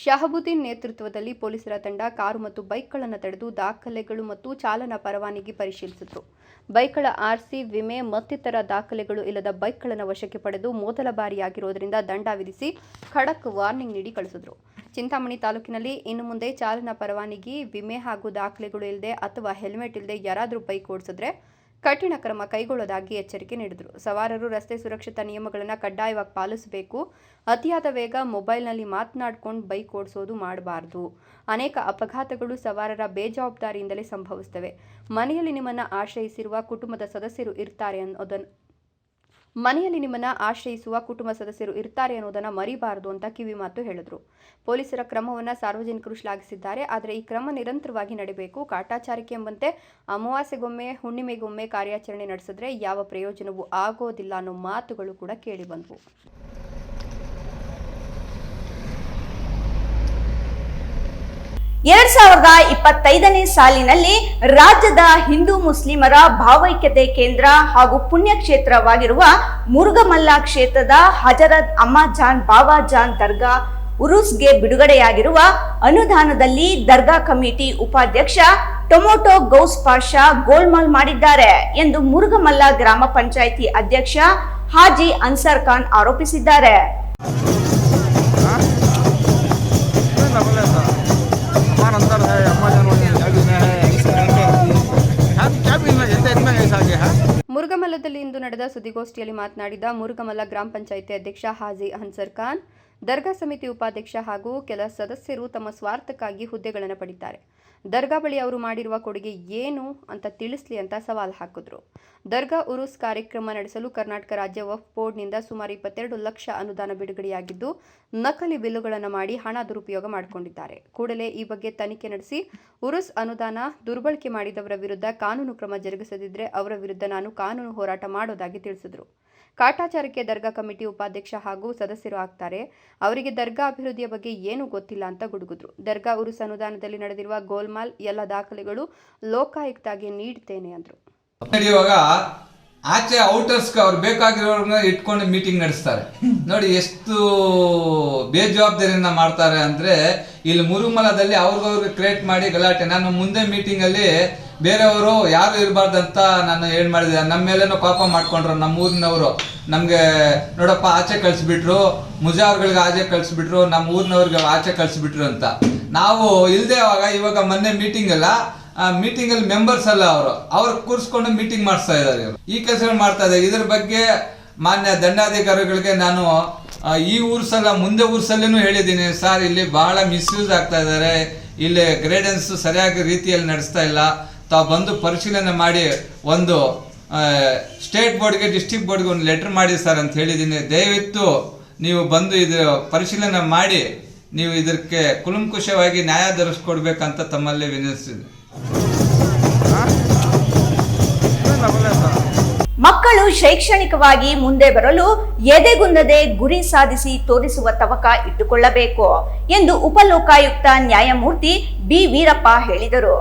ಶಹಬುದ್ದೀನ್ ನೇತೃತ್ವದಲ್ಲಿ ಪೊಲೀಸರ ತಂಡ ಕಾರು ಮತ್ತು ಬೈಕ್ಗಳನ್ನು ತಡೆದು ದಾಖಲೆಗಳು ಮತ್ತು ಚಾಲನಾ ಪರವಾನಗಿ ಪರಿಶೀಲಿಸಿದರು. ಬೈಕ್ಗಳ ಆರ್ಸಿ ವಿಮೆ ಮತ್ತಿತರ ದಾಖಲೆಗಳು ಇಲ್ಲದ ಬೈಕ್ಗಳನ್ನು ವಶಕ್ಕೆ ಪಡೆದು ಮೊದಲ ಬಾರಿಯಾಗಿರುವುದರಿಂದ ದಂಡ ವಿಧಿಸಿ ಖಡಕ್ ವಾರ್ನಿಂಗ್ ನೀಡಿ ಕಳಿಸಿದ್ರು. ಚಿಂತಾಮಣಿ ತಾಲೂಕಿನಲ್ಲಿ ಇನ್ನು ಮುಂದೆ ಚಾಲನಾ ಪರವಾನಗಿ ವಿಮೆ ಹಾಗೂ ದಾಖಲೆಗಳು ಇಲ್ಲದೆ ಅಥವಾ ಹೆಲ್ಮೆಟ್ ಇಲ್ಲದೆ ಯಾರಾದರೂ ಬೈಕ್ ಓಡಿಸಿದ್ರೆ ಕಠಿಣ ಕ್ರಮ ಕೈಗೊಳ್ಳೋದಾಗಿ ಎಚ್ಚರಿಕೆ ನೀಡಿದರು. ಸವಾರರು ರಸ್ತೆ ಸುರಕ್ಷತಾ ನಿಯಮಗಳನ್ನು ಕಡ್ಡಾಯವಾಗಿ ಪಾಲಿಸಬೇಕು. ಅತಿಯಾದ ವೇಗ ಮೊಬೈಲ್ನಲ್ಲಿ ಮಾತನಾಡ್ಕೊಂಡು ಬೈಕ್ ಓಡಿಸೋದು ಮಾಡಬಾರ್ದು. ಅನೇಕ ಅಪಘಾತಗಳು ಸವಾರರ ಬೇಜವಾಬ್ದಾರಿಯಿಂದಲೇ ಸಂಭವಿಸ್ತವೆ. ಮನೆಯಲ್ಲಿ ನಿಮ್ಮನ್ನು ಆಶ್ರಯಿಸಿರುವ ಕುಟುಂಬದ ಸದಸ್ಯರು ಇರ್ತಾರೆ ಅನ್ನೋದನ್ನು ಮನೆಯಲ್ಲಿ ನಿಮ್ಮನ್ನ ಆಶ್ರಯಿಸುವ ಕುಟುಂಬ ಸದಸ್ಯರು ಇರ್ತಾರೆ ಅನ್ನೋದನ್ನ ಮರಿಬಾರದು ಅಂತ ಕಿವಿ ಮಾತು ಹೇಳಿದ್ರು. ಪೊಲೀಸರ ಕ್ರಮವನ್ನ ಸಾರ್ವಜನಿಕರು ಶ್ಲಾಘಿಸಿದ್ದಾರೆ. ಆದರೆ ಈ ಕ್ರಮ ನಿರಂತರವಾಗಿ ನಡೆಯಬೇಕು ಕಾಟಾಚಾರಕ್ಕೆ ಎಂಬಂತೆ ಅಮಾವಾಸ್ಯೆಗೊಮ್ಮೆ, ಹುಣ್ಣಿಮೆಗೊಮ್ಮೆ ಕಾರ್ಯಾಚರಣೆ ನಡೆಸಿದ್ರೆ ಯಾವ ಪ್ರಯೋಜನವೂ ಆಗೋದಿಲ್ಲ ಅನ್ನೋ ಮಾತುಗಳು ಕೂಡ ಕೇಳಿ ಎರಡ್ ಸಾವಿರದ ಇಪ್ಪತ್ತೈದನೇ ಸಾಲಿನಲ್ಲಿ ರಾಜ್ಯದ ಹಿಂದೂ ಮುಸ್ಲಿಮರ ಭಾವೈಕ್ಯತೆ ಕೇಂದ್ರ ಹಾಗೂ ಪುಣ್ಯಕ್ಷೇತ್ರವಾಗಿರುವ ಮುರುಗಮಲ್ಲ ಕ್ಷೇತ್ರದ ಹಜರತ್ ಅಮ್ಮಜಾನ್ ಬಾಬಾಜಾನ್ ದರ್ಗಾ ಉರುಸ್ಗೆ ಬಿಡುಗಡೆಯಾಗಿರುವ ಅನುದಾನದಲ್ಲಿ ದರ್ಗಾ ಕಮಿಟಿ ಉಪಾಧ್ಯಕ್ಷ ಟೊಮೊಟೊ ಗೌಸ್ ಪಾಷಾ ಗೋಲ್ಮಾಲ್ ಮಾಡಿದ್ದಾರೆ ಎಂದು ಮುರುಗಮಲ್ಲ ಗ್ರಾಮ ಪಂಚಾಯಿತಿ ಅಧ್ಯಕ್ಷ ಹಾಜಿ ಅನ್ಸರ್ ಖಾನ್ ಆರೋಪಿಸಿದ್ದಾರೆ. हमारा अंदर है अमेजन वगैरह भी में है इस तरह के क्या भी इनमें जैसे इनमें ऐसा गया है ಮುರುಗಮಲ್ಲದಲ್ಲಿ ಇಂದು ನಡೆದ ಸುದ್ದಿಗೋಷ್ಠಿಯಲ್ಲಿ ಮಾತನಾಡಿದ ಮುರುಗಮಲ್ಲ ಗ್ರಾಮ ಪಂಚಾಯಿತಿ ಅಧ್ಯಕ್ಷ ಹಾಜಿ ಹನ್ಸರ್ ಖಾನ್ ದರ್ಗಾ ಸಮಿತಿ ಉಪಾಧ್ಯಕ್ಷ ಹಾಗೂ ಕೆಲ ಸದಸ್ಯರು ತಮ್ಮ ಸ್ವಾರ್ಥಕ್ಕಾಗಿ ಹುದ್ದೆಗಳನ್ನು ಪಡಿತಾರೆ ದರ್ಗಾ ಬಳಿ ಅವರು ಮಾಡಿರುವ ಕೊಡುಗೆ ಏನು ಅಂತ ತಿಳಿಸ್ಲಿ ಅಂತ ಸವಾಲು ಹಾಕಿದ್ರು. ದರ್ಗಾ ಉರುಸ್ ಕಾರ್ಯಕ್ರಮ ನಡೆಸಲು ಕರ್ನಾಟಕ ರಾಜ್ಯ ವಫ್ ಬೋರ್ಡ್ನಿಂದ ಸುಮಾರು ಇಪ್ಪತ್ತೆರಡು ಲಕ್ಷ ಅನುದಾನ ಬಿಡುಗಡೆಯಾಗಿದ್ದು, ನಕಲಿ ಬಿಲ್ಲುಗಳನ್ನು ಮಾಡಿ ಹಣ ದುರುಪಯೋಗ ಮಾಡಿಕೊಂಡಿದ್ದಾರೆ. ಕೂಡಲೇ ಈ ಬಗ್ಗೆ ತನಿಖೆ ನಡೆಸಿ, ಉರುಸ್ ಅನುದಾನ ದುರ್ಬಳಕೆ ಮಾಡಿದವರ ವಿರುದ್ಧ ಕಾನೂನು ಕ್ರಮ ಜರುಗಿಸದಿದ್ದರೆ ಅವರ ವಿರುದ್ಧ ನಾನು ಕಾನೂನು ಹೋರಾಟ ಮಾಡೋದಾಗಿ ತಿಳಿಸಿದರು. ಕಾಟಾಚಾರಕ್ಕೆ ದರ್ಗಾ ಕಮಿಟಿ ಉಪಾಧ್ಯಕ್ಷ ಹಾಗೂ ಸದಸ್ಯರು ಆಗ್ತಾರೆ. ಅವರಿಗೆ ದರ್ಗಾ ಅಭಿವೃದ್ಧಿಯ ಬಗ್ಗೆ ಏನೂ ಗೊತ್ತಿಲ್ಲ ಅಂತ ಗುಡುಗಿದ್ರು. ದರ್ಗಾ ಉರುಸ್ ಅನುದಾನದಲ್ಲಿ ನಡೆದಿರುವ ಗೋಲ್ಮಾಲ್ ಎಲ್ಲ ದಾಖಲೆಗಳು ಲೋಕಾಯುಕ್ತಾಗಿ ನೀಡ್ತೇನೆ ಅಂದರು. ಇವಾಗ ಆಚೆ ಔಟರ್ಸ್ಗೆ ಅವ್ರು ಬೇಕಾಗಿರೋರ್ನ ಇಟ್ಕೊಂಡು ಮೀಟಿಂಗ್ ನಡೆಸ್ತಾರೆ. ನೋಡಿ ಎಷ್ಟು ಬೇಜವಾಬ್ದಾರಿಯನ್ನ ಮಾಡ್ತಾರೆ ಅಂದ್ರೆ ಇಲ್ಲಿ ಮುರುಮಲದಲ್ಲಿ ಅವ್ರಿಗವ್ರಿಗೆ ಕ್ರಿಯೇಟ್ ಮಾಡಿ ಗಲಾಟೆ. ನಾನು ಮುಂದೆ ಮೀಟಿಂಗ್ ಅಲ್ಲಿ ಬೇರೆಯವರು ಯಾರು ಇರಬಾರ್ದಂತ ನಾನು ಏನ್ ಮಾಡಿದೆ. ನಮ್ಮ ಮೇಲೇನೋ ಪಾಪ ಮಾಡ್ಕೊಂಡ್ರು ನಮ್ಮ ಊರಿನವರು. ನಮಗೆ ನೋಡಪ್ಪ ಆಚೆ ಕಳಿಸ್ಬಿಟ್ರು, ಮುಜಾವ್ರುಗಳಿಗೆ ಆಚೆ ಕಳಿಸ್ಬಿಟ್ರು, ನಮ್ಮ ಊರಿನವ್ರಿಗೆ ಆಚೆ ಕಳಿಸ್ಬಿಟ್ರು ಅಂತ. ನಾವು ಇಲ್ಲದೆ ಅವಾಗ ಇವಾಗ ಮೊನ್ನೆ ಮೀಟಿಂಗ್ ಅಲ್ಲ ಮೀಟಿಂಗ್ ಅಲ್ಲಿ ಮೆಂಬರ್ಸ್ ಅಲ್ಲ ಅವರು. ಅವ್ರು ಕೂರಿಸ್ಕೊಂಡು ಮೀಟಿಂಗ್ ಮಾಡಿಸ್ತಾ ಇದ್ದಾರೆ ಇವರು. ಈ ಕೆಲಸಗಳು ಮಾಡ್ತಾ ಇದೆ ಇದ್ರ ಬಗ್ಗೆ ಮಾನ್ಯ ದಂಡಾಧಿಕಾರಿಗಳಿಗೆ ನಾನು ಈ ಊರ್ಸಲ್ಲ ಮುಂದೆ ಊರ್ಸಲ್ಲೇನು ಹೇಳಿದ್ದೀನಿ. ಸರ್, ಇಲ್ಲಿ ಬಹಳ ಮಿಸ್ಯೂಸ್ ಆಗ್ತಾ ಇದ್ದಾರೆ. ಇಲ್ಲಿ ಗ್ರೇಡೆನ್ಸ್ ಸರಿಯಾಗಿ ರೀತಿಯಲ್ಲಿ ನಡೆಸ್ತಾ ಇಲ್ಲ. ತಾವು ಬಂದು ಪರಿಶೀಲನೆ ಮಾಡಿ ಒಂದು ಸ್ಟೇಟ್ ಬೋರ್ಡ್ಗೆ ಡಿಸ್ಟಿಕ್ ಬೋರ್ಡ್ಗೆ ಒಂದು ಲೆಟರ್ ಮಾಡಿ ಸರ್ ಅಂತ ಹೇಳಿದ್ದೀನಿ. ದಯವಿಟ್ಟು ನೀವು ಬಂದು ಇದು ಪರಿಶೀಲನೆ ಮಾಡಿ, ನೀವು ಇದಕ್ಕೆ ಕುಲಂಕುಷವಾಗಿ ನ್ಯಾಯ ದೊರಕಿಸ್ಕೊಡ್ಬೇಕಂತ ತಮ್ಮಲ್ಲಿ ಸರ್ ಮಕ್ಕಳು ಶೈಕ್ಷಣಿಕವಾಗಿ ಮುಂದೆ ಬರಲು ಎದೆಗುಂದದೆ ಗುರಿ ಸಾಧಿಸಿ ತೋರಿಸುವ ತವಕ ಇಟ್ಟುಕೊಳ್ಳಬೇಕು ಎಂದು ಉಪಲೋಕಾಯುಕ್ತ ನ್ಯಾಯಮೂರ್ತಿ ಬಿ. ವೀರಪ್ಪ ಹೇಳಿದರು.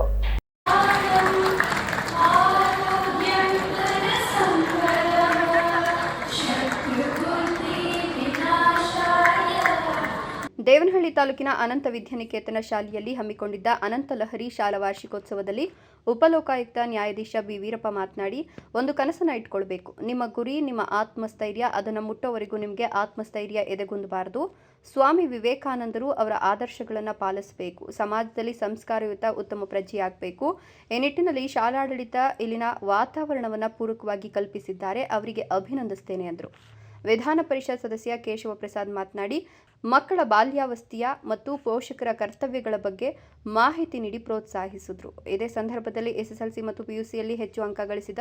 ದೇವನಹಳ್ಳಿ ತಾಲೂಕಿನ ಅನಂತ ವಿದ್ಯಾನಿಕೇತನ ಶಾಲೆಯಲ್ಲಿ ಹಮ್ಮಿಕೊಂಡಿದ್ದ ಅನಂತ ಲಹರಿ ಶಾಲಾ ವಾರ್ಷಿಕೋತ್ಸವದಲ್ಲಿ ಉಪಲೋಕಾಯುಕ್ತ ನ್ಯಾಯಾಧೀಶ ಬಿ. ವೀರಪ್ಪ ಮಾತನಾಡಿ, ಒಂದು ಕನಸನ್ನು ಇಟ್ಕೊಳ್ಬೇಕು. ನಿಮ್ಮ ಗುರಿ, ನಿಮ್ಮ ಆತ್ಮಸ್ಥೈರ್ಯ, ಅದನ್ನು ಮುಟ್ಟೋವರೆಗೂ ನಿಮಗೆ ಆತ್ಮಸ್ಥೈರ್ಯ ಎದೆಗುಂದಬಾರದು. ಸ್ವಾಮಿ ವಿವೇಕಾನಂದರು ಅವರ ಆದರ್ಶಗಳನ್ನು ಪಾಲಿಸಬೇಕು. ಸಮಾಜದಲ್ಲಿ ಸಂಸ್ಕಾರಯುತ ಉತ್ತಮ ಪ್ರಜೆಯಾಗಬೇಕು. ಈ ನಿಟ್ಟಿನಲ್ಲಿ ಶಾಲಾಡಳಿತ ಇಲ್ಲಿನ ವಾತಾವರಣವನ್ನು ಪೂರಕವಾಗಿ ಕಲ್ಪಿಸಿದ್ದಾರೆ. ಅವರಿಗೆ ಅಭಿನಂದಿಸ್ತೇನೆ ಎಂದರು ವಿಧಾನ ಪರಿಷತ್ ಸದಸ್ಯ ಕೇಶವ ಪ್ರಸಾದ್ ಮಾತನಾಡಿ, ಮಕ್ಕಳ ಬಾಲ್ಯಾವಸ್ಥೆಯ ಮತ್ತು ಪೋಷಕರ ಕರ್ತವ್ಯಗಳ ಬಗ್ಗೆ ಮಾಹಿತಿ ನೀಡಿ ಪ್ರೋತ್ಸಾಹಿಸಿದರು. ಇದೇ ಸಂದರ್ಭದಲ್ಲಿ ಎಸ್ಎಸ್ಎಲ್ಸಿ ಮತ್ತು ಪಿಯುಸಿಯಲ್ಲಿ ಹೆಚ್ಚು ಅಂಕ ಗಳಿಸಿದ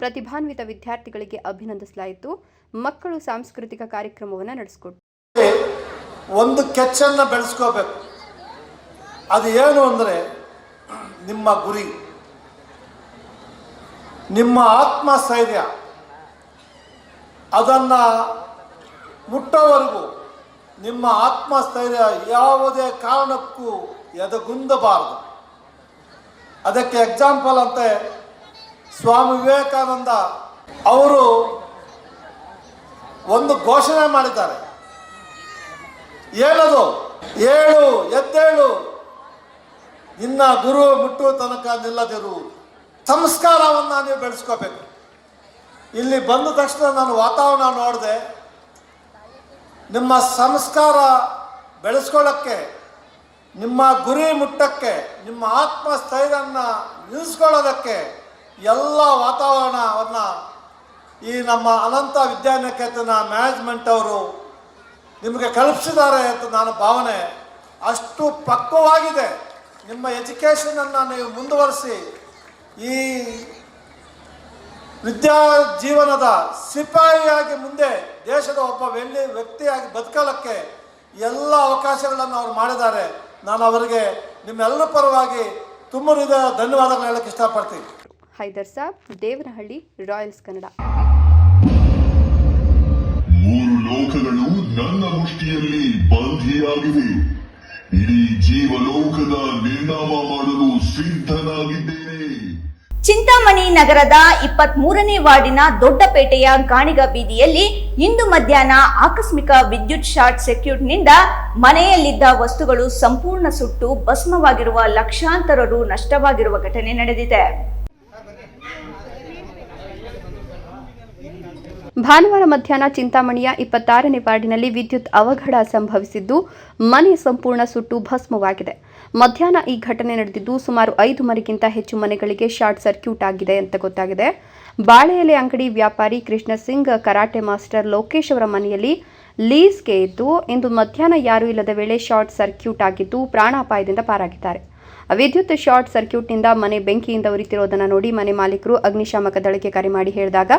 ಪ್ರತಿಭಾನ್ವಿತ ವಿದ್ಯಾರ್ಥಿಗಳಿಗೆ ಅಭಿನಂದಿಸಲಾಯಿತು. ಮಕ್ಕಳು ಸಾಂಸ್ಕೃತಿಕ ಕಾರ್ಯಕ್ರಮವನ್ನು ನಡೆಸಿಕೊಟ್ಟು ಒಂದು ಕೆಚ್ಚನ್ನು ಬೆಳೆಸ್ಕೋಬೇಕು. ಅದು ಏನು ಅಂದರೆ ನಿಮ್ಮ ಗುರಿ, ನಿಮ್ಮ ಆತ್ಮಸ್ಥೈರ್ಯ. ಅದನ್ನು ಮುಟ್ಟೋವರೆಗೂ ನಿಮ್ಮ ಆತ್ಮಸ್ಥೈರ್ಯ ಯಾವುದೇ ಕಾರಣಕ್ಕೂ ಎದಗುಂದಬಾರದು. ಅದಕ್ಕೆ ಎಕ್ಸಾಂಪಲ್ ಅಂತೆ ಸ್ವಾಮಿ ವಿವೇಕಾನಂದ ಅವರು ಒಂದು ಘೋಷಣೆ ಮಾಡಿದ್ದಾರೆ. ಏನದು? ಏಳು, ಎದ್ದೇಳು. ನಿನ್ನ ಗುರು ಮುಟ್ಟುವ ತನಕ ನಿಲ್ಲದಿರು. ಸಂಸ್ಕಾರವನ್ನು ನೀವು ಬೆಳೆಸ್ಕೋಬೇಕು. ಇಲ್ಲಿ ಬಂದ ತಕ್ಷಣ ನಾನು ವಾತಾವರಣ ನೋಡಿದೆ. ನಿಮ್ಮ ಸಂಸ್ಕಾರ ಬೆಳೆಸ್ಕೊಳ್ಳೋಕ್ಕೆ, ನಿಮ್ಮ ಗುರಿ ಮುಟ್ಟಕ್ಕೆ, ನಿಮ್ಮ ಆತ್ಮಸ್ಥೈರ್ಯವನ್ನು ನಿಲ್ಲಿಸ್ಕೊಳ್ಳೋದಕ್ಕೆ ಎಲ್ಲ ವಾತಾವರಣವನ್ನು ಈ ನಮ್ಮ ಅನಂತ ವಿದ್ಯಾನಿಕೇತನ ಮ್ಯಾನೇಜ್ಮೆಂಟ್ ಅವರು ನಿಮಗೆ ಕಲ್ಪಿಸಿದ್ದಾರೆ ಅಂತ ನಾನು ಭಾವನೆ. ಅಷ್ಟು ಪಕ್ವವಾಗಿದೆ. ನಿಮ್ಮ ಎಜುಕೇಷನನ್ನು ನೀವು ಮುಂದುವರಿಸಿ. ಈ ವಿದ್ಯಾ ಜೀವನದ ಸಿಪಾಯಿಯಾಗಿ ಮುಂದೆ ದೇಶದ ಒಬ್ಬ ಬೆಳ್ಳಿ ವ್ಯಕ್ತಿಯಾಗಿ ಬದುಕಲಕ್ಕೆ ಎಲ್ಲ ಅವಕಾಶಗಳನ್ನು ಅವರು ಮಾಡಿದ್ದಾರೆ. ನಾನು ಅವರಿಗೆ ನಿಮ್ಮೆಲ್ಲರ ಪರವಾಗಿ ತುಂಬ ಹೃದಯ ಧನ್ಯವಾದಗಳು ಹೇಳಕ್ಕೆ ಇಷ್ಟಪಡ್ತೀನಿ. ಹೈದರ್ ಸಾಬ್ ದೇವನಹಳ್ಳಿ ರಾಯಲ್ಸ್ ಕನ್ನಡ. ಮೂರು ಲೋಕಗಳು ನನ್ನ ಮುಷ್ಟಿಯಲ್ಲಿ ಬಂಧಿಯಾಗಿವೆ. ಇಡೀ ಜೀವಲೋಕದ ನಿರ್ಣಾಮ ಮಾಡಲು ಸಿದ್ಧನಾಗಿದ್ದೇನೆ. ಚಿಂತಾಮಣಿ ನಗರದ ಇಪ್ಪತ್ತ್ ಮೂರನೇ ವಾರ್ಡಿನ ದೊಡ್ಡಪೇಟೆಯ ಗಾಣಿಗ ಬೀದಿಯಲ್ಲಿ ಇಂದು ಮಧ್ಯಾಹ್ನ ಆಕಸ್ಮಿಕ ವಿದ್ಯುತ್ ಶಾರ್ಟ್ ಸರ್ಕ್ಯೂಟ್ನಿಂದ ಮನೆಯಲ್ಲಿದ್ದ ವಸ್ತುಗಳು ಸಂಪೂರ್ಣ ಸುಟ್ಟು ಭಸ್ಮವಾಗಿರುವ ಲಕ್ಷಾಂತರ ರು ನಷ್ಟವಾಗಿರುವ ಘಟನೆ ನಡೆದಿದೆ. ಭಾನುವಾರ ಮಧ್ಯಾಹ್ನ ಚಿಂತಾಮಣಿಯ ಇಪ್ಪತ್ತಾರನೇ ವಾರ್ಡಿನಲ್ಲಿ ವಿದ್ಯುತ್ ಅವಘಡ ಸಂಭವಿಸಿದ್ದು, ಮನೆ ಸಂಪೂರ್ಣ ಸುಟ್ಟು ಭಸ್ಮವಾಗಿದೆ. ಮಧ್ಯಾಹ್ನ ಈ ಘಟನೆ ನಡೆದಿದ್ದು ಸುಮಾರು ಐದು ಮರಿಗಿಂತ ಹೆಚ್ಚು ಮನೆಗಳಿಗೆ ಶಾರ್ಟ್ ಸರ್ಕ್ಯೂಟ್ ಆಗಿದೆ ಅಂತ ಗೊತ್ತಾಗಿದೆ. ಬಾಳೆಎಲೆ ಅಂಗಡಿ ವ್ಯಾಪಾರಿ ಕೃಷ್ಣ ಸಿಂಗ್, ಕರಾಟೆ ಮಾಸ್ಟರ್ ಲೋಕೇಶ್ ಅವರ ಮನೆಯಲ್ಲಿ ಲೀಸ್ಗೆ ಇದ್ದು, ಇಂದು ಮಧ್ಯಾಹ್ನ ಯಾರೂ ಇಲ್ಲದ ವೇಳೆ ಶಾರ್ಟ್ ಸರ್ಕ್ಯೂಟ್ ಆಗಿದ್ದು ಪ್ರಾಣಾಪಾಯದಿಂದ ಪಾರಾಗಿದ್ದಾರೆ. ವಿದ್ಯುತ್ ಶಾರ್ಟ್ ಸರ್ಕ್ಯೂಟ್ನಿಂದ ಮನೆ ಬೆಂಕಿಯಿಂದ ಉರಿತಿರೋದನ್ನು ನೋಡಿ ಮನೆ ಮಾಲೀಕರು ಅಗ್ನಿಶಾಮಕ ದಳಕ್ಕೆ ಕರೆ ಮಾಡಿ ಹೇಳಿದಾಗ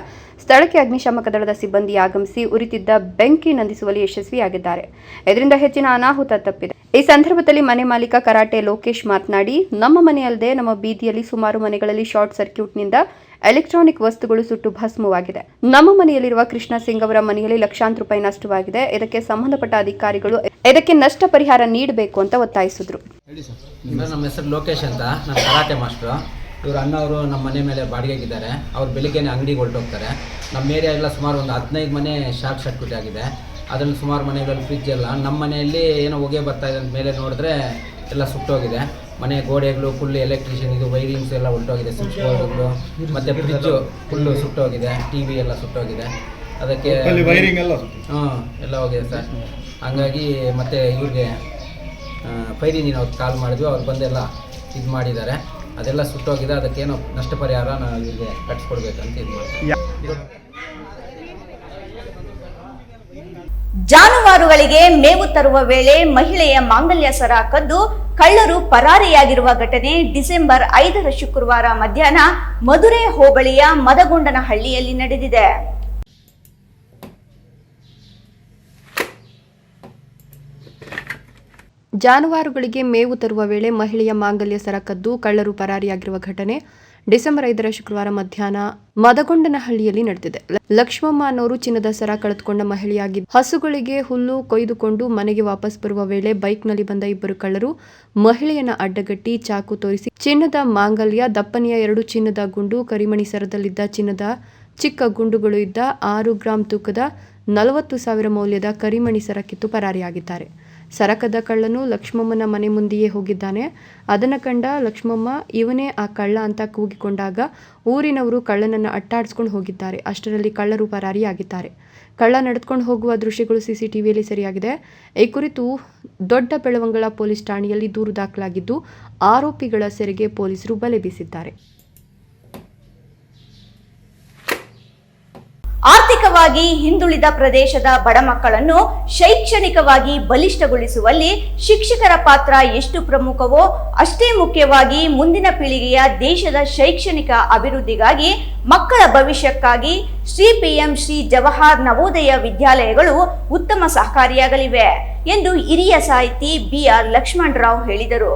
ಸ್ಥಳಕ್ಕೆ ಅಗ್ನಿಶಾಮಕ ದಳದ ಸಿಬ್ಬಂದಿ ಆಗಮಿಸಿ ಉರಿತಿದ್ದ ಬೆಂಕಿ ನಂದಿಸುವಲ್ಲಿ ಯಶಸ್ವಿಯಾಗಿದ್ದಾರೆ. ಇದರಿಂದ ಹೆಚ್ಚಿನ ಅನಾಹುತ ತಪ್ಪಿದೆ. ಈ ಸಂದರ್ಭದಲ್ಲಿ ಮನೆ ಮಾಲೀಕ ಕರಾಟೆ ಲೋಕೇಶ್ ಮಾತನಾಡಿ, ನಮ್ಮ ಮನೆಯಲ್ಲದೆ ನಮ್ಮ ಬೀದಿಯಲ್ಲಿ ಸುಮಾರು ಮನೆಗಳಲ್ಲಿ ಶಾರ್ಟ್ ಸರ್ಕ್ಯೂಟ್ನಿಂದ ಎಲೆಕ್ಟ್ರಾನಿಕ್ ವಸ್ತುಗಳು ಸುಟ್ಟು ಭಸ್ಮವಾಗಿದೆ. ನಮ್ಮ ಮನೆಯಲ್ಲಿರುವ ಕೃಷ್ಣ ಸಿಂಗ್ ಅವರ ಮನೆಯಲ್ಲಿ ಲಕ್ಷಾಂತರ ರೂಪಾಯಿ ನಷ್ಟವಾಗಿದೆ. ಇದಕ್ಕೆ ಸಂಬಂಧಪಟ್ಟ ಅಧಿಕಾರಿಗಳು ಇದಕ್ಕೆ ನಷ್ಟ ಪರಿಹಾರ ನೀಡಬೇಕು ಅಂತ ಒತ್ತಾಯಿಸಿದ್ರು. ಸರ್. ನಮ್ಮ ಹೆಸರು ಲೋಕೇಶ್ ಅಂತ. ನಾನು ಕರಾಟೆ ಇವರು ಅಣ್ಣ ಅವರು ನಮ್ಮ ಮನೆ ಮೇಲೆ ಬಾಡಿಗೆಗಿದ್ದಾರೆ ಅವ್ರು ಬೆಳಿಗ್ಗೆನೇ ಅಂಗಡಿಗೆ ಹೊರಟೋಗ್ತಾರೆ. ನಮ್ಮ ಏರಿಯಾ ಎಲ್ಲ ಸುಮಾರು ಒಂದು ಹದಿನೈದು ಮನೆ ಶಾರ್ಟ್ ಸರ್ಕ್ಯೂಟ್ ಆಗಿದೆ. ಅದರಲ್ಲಿ ಸುಮಾರು ಮನೆಗಳಲ್ಲಿ ಫ್ರಿಜ್ ಎಲ್ಲ. ನಮ್ಮ ಮನೆಯಲ್ಲಿ ಏನೋ ಹೊಗೆ ಬರ್ತಾ ಇದೆ ಅಂತ ಮೇಲೆ ನೋಡಿದ್ರೆ ಎಲ್ಲ ಸುಟ್ಟೋಗಿದೆ. ಮನೆ ಗೋಡೆಗಳು ಫುಲ್ ಎಲೆಕ್ಟ್ರಿಷಿಯನ್ ಇದು ವೈರಿಂಗ್ಸ್ ಎಲ್ಲ ಹೊರಟೋಗಿದೆ ಸ್ವಿಚ್ ಬೋರ್ಡ್ಗಳು ಮತ್ತು ಫ್ರಿಜ್ಜು ಫುಲ್ಲು ಸುಟ್ಟೋಗಿದೆ ಟಿ ವಿ ಎಲ್ಲ ಸುಟ್ಟೋಗಿದೆ. ಅದಕ್ಕೆ ವೈರಿಂಗ್ ಎಲ್ಲ ಹಾಂ ಎಲ್ಲ ಹೋಗಿದೆ ಸರ್. ಹಂಗಾಗಿ ಮತ್ತೆ ಇವ್ರಿಗೆ ಫೈರ್ ಇಂಜಿನ್ ಅವ್ರಿಗೆ ಕಾಲ್ ಮಾಡಿದ್ವಿ. ಅವ್ರು ಬಂದೆಲ್ಲ ಇದು ಮಾಡಿದ್ದಾರೆ. ಅದೆಲ್ಲ ಸುಟ್ಟೋಗಿದೆ. ಅದಕ್ಕೇನೋ ನಷ್ಟ ಪರಿಹಾರ ನಾವು ಇವ್ರಿಗೆ ಕಟ್ಸ್ಕೊಡ್ಬೇಕಂತ ಇದು ಮಾಡ್ತೀವಿ ಜಾನುವಾರುಗಳಿಗೆ ಮೇವು ತರುವ ವೇಳೆ ಮಹಿಳೆಯ ಮಾಂಗಲ್ಯ ಸರ ಕದ್ದು ಕಳ್ಳರು ಪರಾರಿಯಾಗಿರುವ ಘಟನೆ ಡಿಸೆಂಬರ್ ಐದರ ಶುಕ್ರವಾರ ಮಧ್ಯಾಹ್ನ ಮಧುರೆ ಹೋಬಳಿಯ ಮದಗೊಂಡನಹಳ್ಳಿಯಲ್ಲಿ ನಡೆದಿದೆ. ಜಾನುವಾರುಗಳಿಗೆ ಮೇವು ತರುವ ವೇಳೆ ಮಹಿಳೆಯ ಮಾಂಗಲ್ಯ ಸರ ಕದ್ದು ಕಳ್ಳರು ಪರಾರಿಯಾಗಿರುವ ಘಟನೆ ಡಿಸೆಂಬರ್ ಐದರ ಶುಕ್ರವಾರ ಮಧ್ಯಾಹ್ನ ಮದಗೊಂಡನಹಳ್ಳಿಯಲ್ಲಿ ನಡೆದಿದೆ. ಲಕ್ಷ್ಮಮ್ಮ ಅನ್ನೋರು ಚಿನ್ನದ ಸರ ಕಳೆದುಕೊಂಡ ಮಹಿಳೆಯಾಗಿ ಹಸುಗಳಿಗೆ ಹುಲ್ಲು ಕೊಯ್ದುಕೊಂಡು ಮನೆಗೆ ವಾಪಸ್ ಬರುವ ವೇಳೆ ಬೈಕ್ನಲ್ಲಿ ಬಂದ ಇಬ್ಬರು ಕಳ್ಳರು ಮಹಿಳೆಯನ್ನ ಅಡ್ಡಗಟ್ಟಿ ಚಾಕು ತೋರಿಸಿ ಚಿನ್ನದ ಮಾಂಗಲ್ಯ, ದಪ್ಪನೆಯ ಎರಡು ಚಿನ್ನದ ಗುಂಡು, ಕರಿಮಣಿ ಸರದಲ್ಲಿದ್ದ ಚಿನ್ನದ ಚಿಕ್ಕ ಗುಂಡುಗಳು ಇದ್ದ ಆರು ಗ್ರಾಂ ತೂಕದ ನಲವತ್ತು ಸಾವಿರ ಮೌಲ್ಯದ ಕರಿಮಣಿ ಸರ ಕಿತ್ತು ಪರಾರಿಯಾಗಿದ್ದಾರೆ. ಸರಕದ ಕಳ್ಳನು ಲಕ್ಷ್ಮಮ್ಮನ ಮನೆ ಮುಂದೆಯೇ ಹೋಗಿದ್ದಾನೆ. ಅದನ್ನು ಕಂಡ ಲಕ್ಷ್ಮಮ್ಮ, ಇವನೇ ಆ ಕಳ್ಳ ಅಂತ ಕೂಗಿಕೊಂಡಾಗ ಊರಿನವರು ಕಳ್ಳನನ್ನು ಅಟ್ಟಾಡಿಸ್ಕೊಂಡು ಹೋಗಿದ್ದಾರೆ. ಅಷ್ಟರಲ್ಲಿ ಕಳ್ಳರು ಪರಾರಿಯಾಗಿದ್ದಾರೆ ಕಳ್ಳ ನಡೆದುಕೊಂಡು ಹೋಗುವ ದೃಶ್ಯಗಳು ಸಿಸಿಟಿವಿಯಲ್ಲಿ ಸರಿಯಾಗಿದೆ. ಈ ಕುರಿತು ದೊಡ್ಡ ಬೆಳವಂಗಳ ಪೊಲೀಸ್ ಠಾಣೆಯಲ್ಲಿ ದೂರು ದಾಖಲಾಗಿದ್ದು, ಆರೋಪಿಗಳ ಸೆರೆಗೆ ಪೊಲೀಸರು ಬಲೆ ಬೀಸಿದ್ದಾರೆ. ಆರ್ಥಿಕವಾಗಿ ಹಿಂದುಳಿದ ಪ್ರದೇಶದ ಬಡ ಮಕ್ಕಳನ್ನು ಶೈಕ್ಷಣಿಕವಾಗಿ ಬಲಿಷ್ಠಗೊಳಿಸುವಲ್ಲಿ ಶಿಕ್ಷಕರ ಪಾತ್ರ ಎಷ್ಟು ಪ್ರಮುಖವೋ ಅಷ್ಟೇ ಮುಖ್ಯವಾಗಿ ಮುಂದಿನ ಪೀಳಿಗೆಯ ದೇಶದ ಶೈಕ್ಷಣಿಕ ಅಭಿವೃದ್ಧಿಗಾಗಿ ಮಕ್ಕಳ ಭವಿಷ್ಯಕ್ಕಾಗಿ ಶ್ರೀ ಪಿಎಂ ಶ್ರೀ ಜವಾಹರ್ ನವೋದಯ ವಿದ್ಯಾಲಯಗಳು ಉತ್ತಮ ಸಹಕಾರಿಯಾಗಲಿವೆ ಎಂದು ಹಿರಿಯ ಸಾಹಿತಿ ಬಿಆರ್ ಲಕ್ಷ್ಮಣರಾವ್ ಹೇಳಿದರು.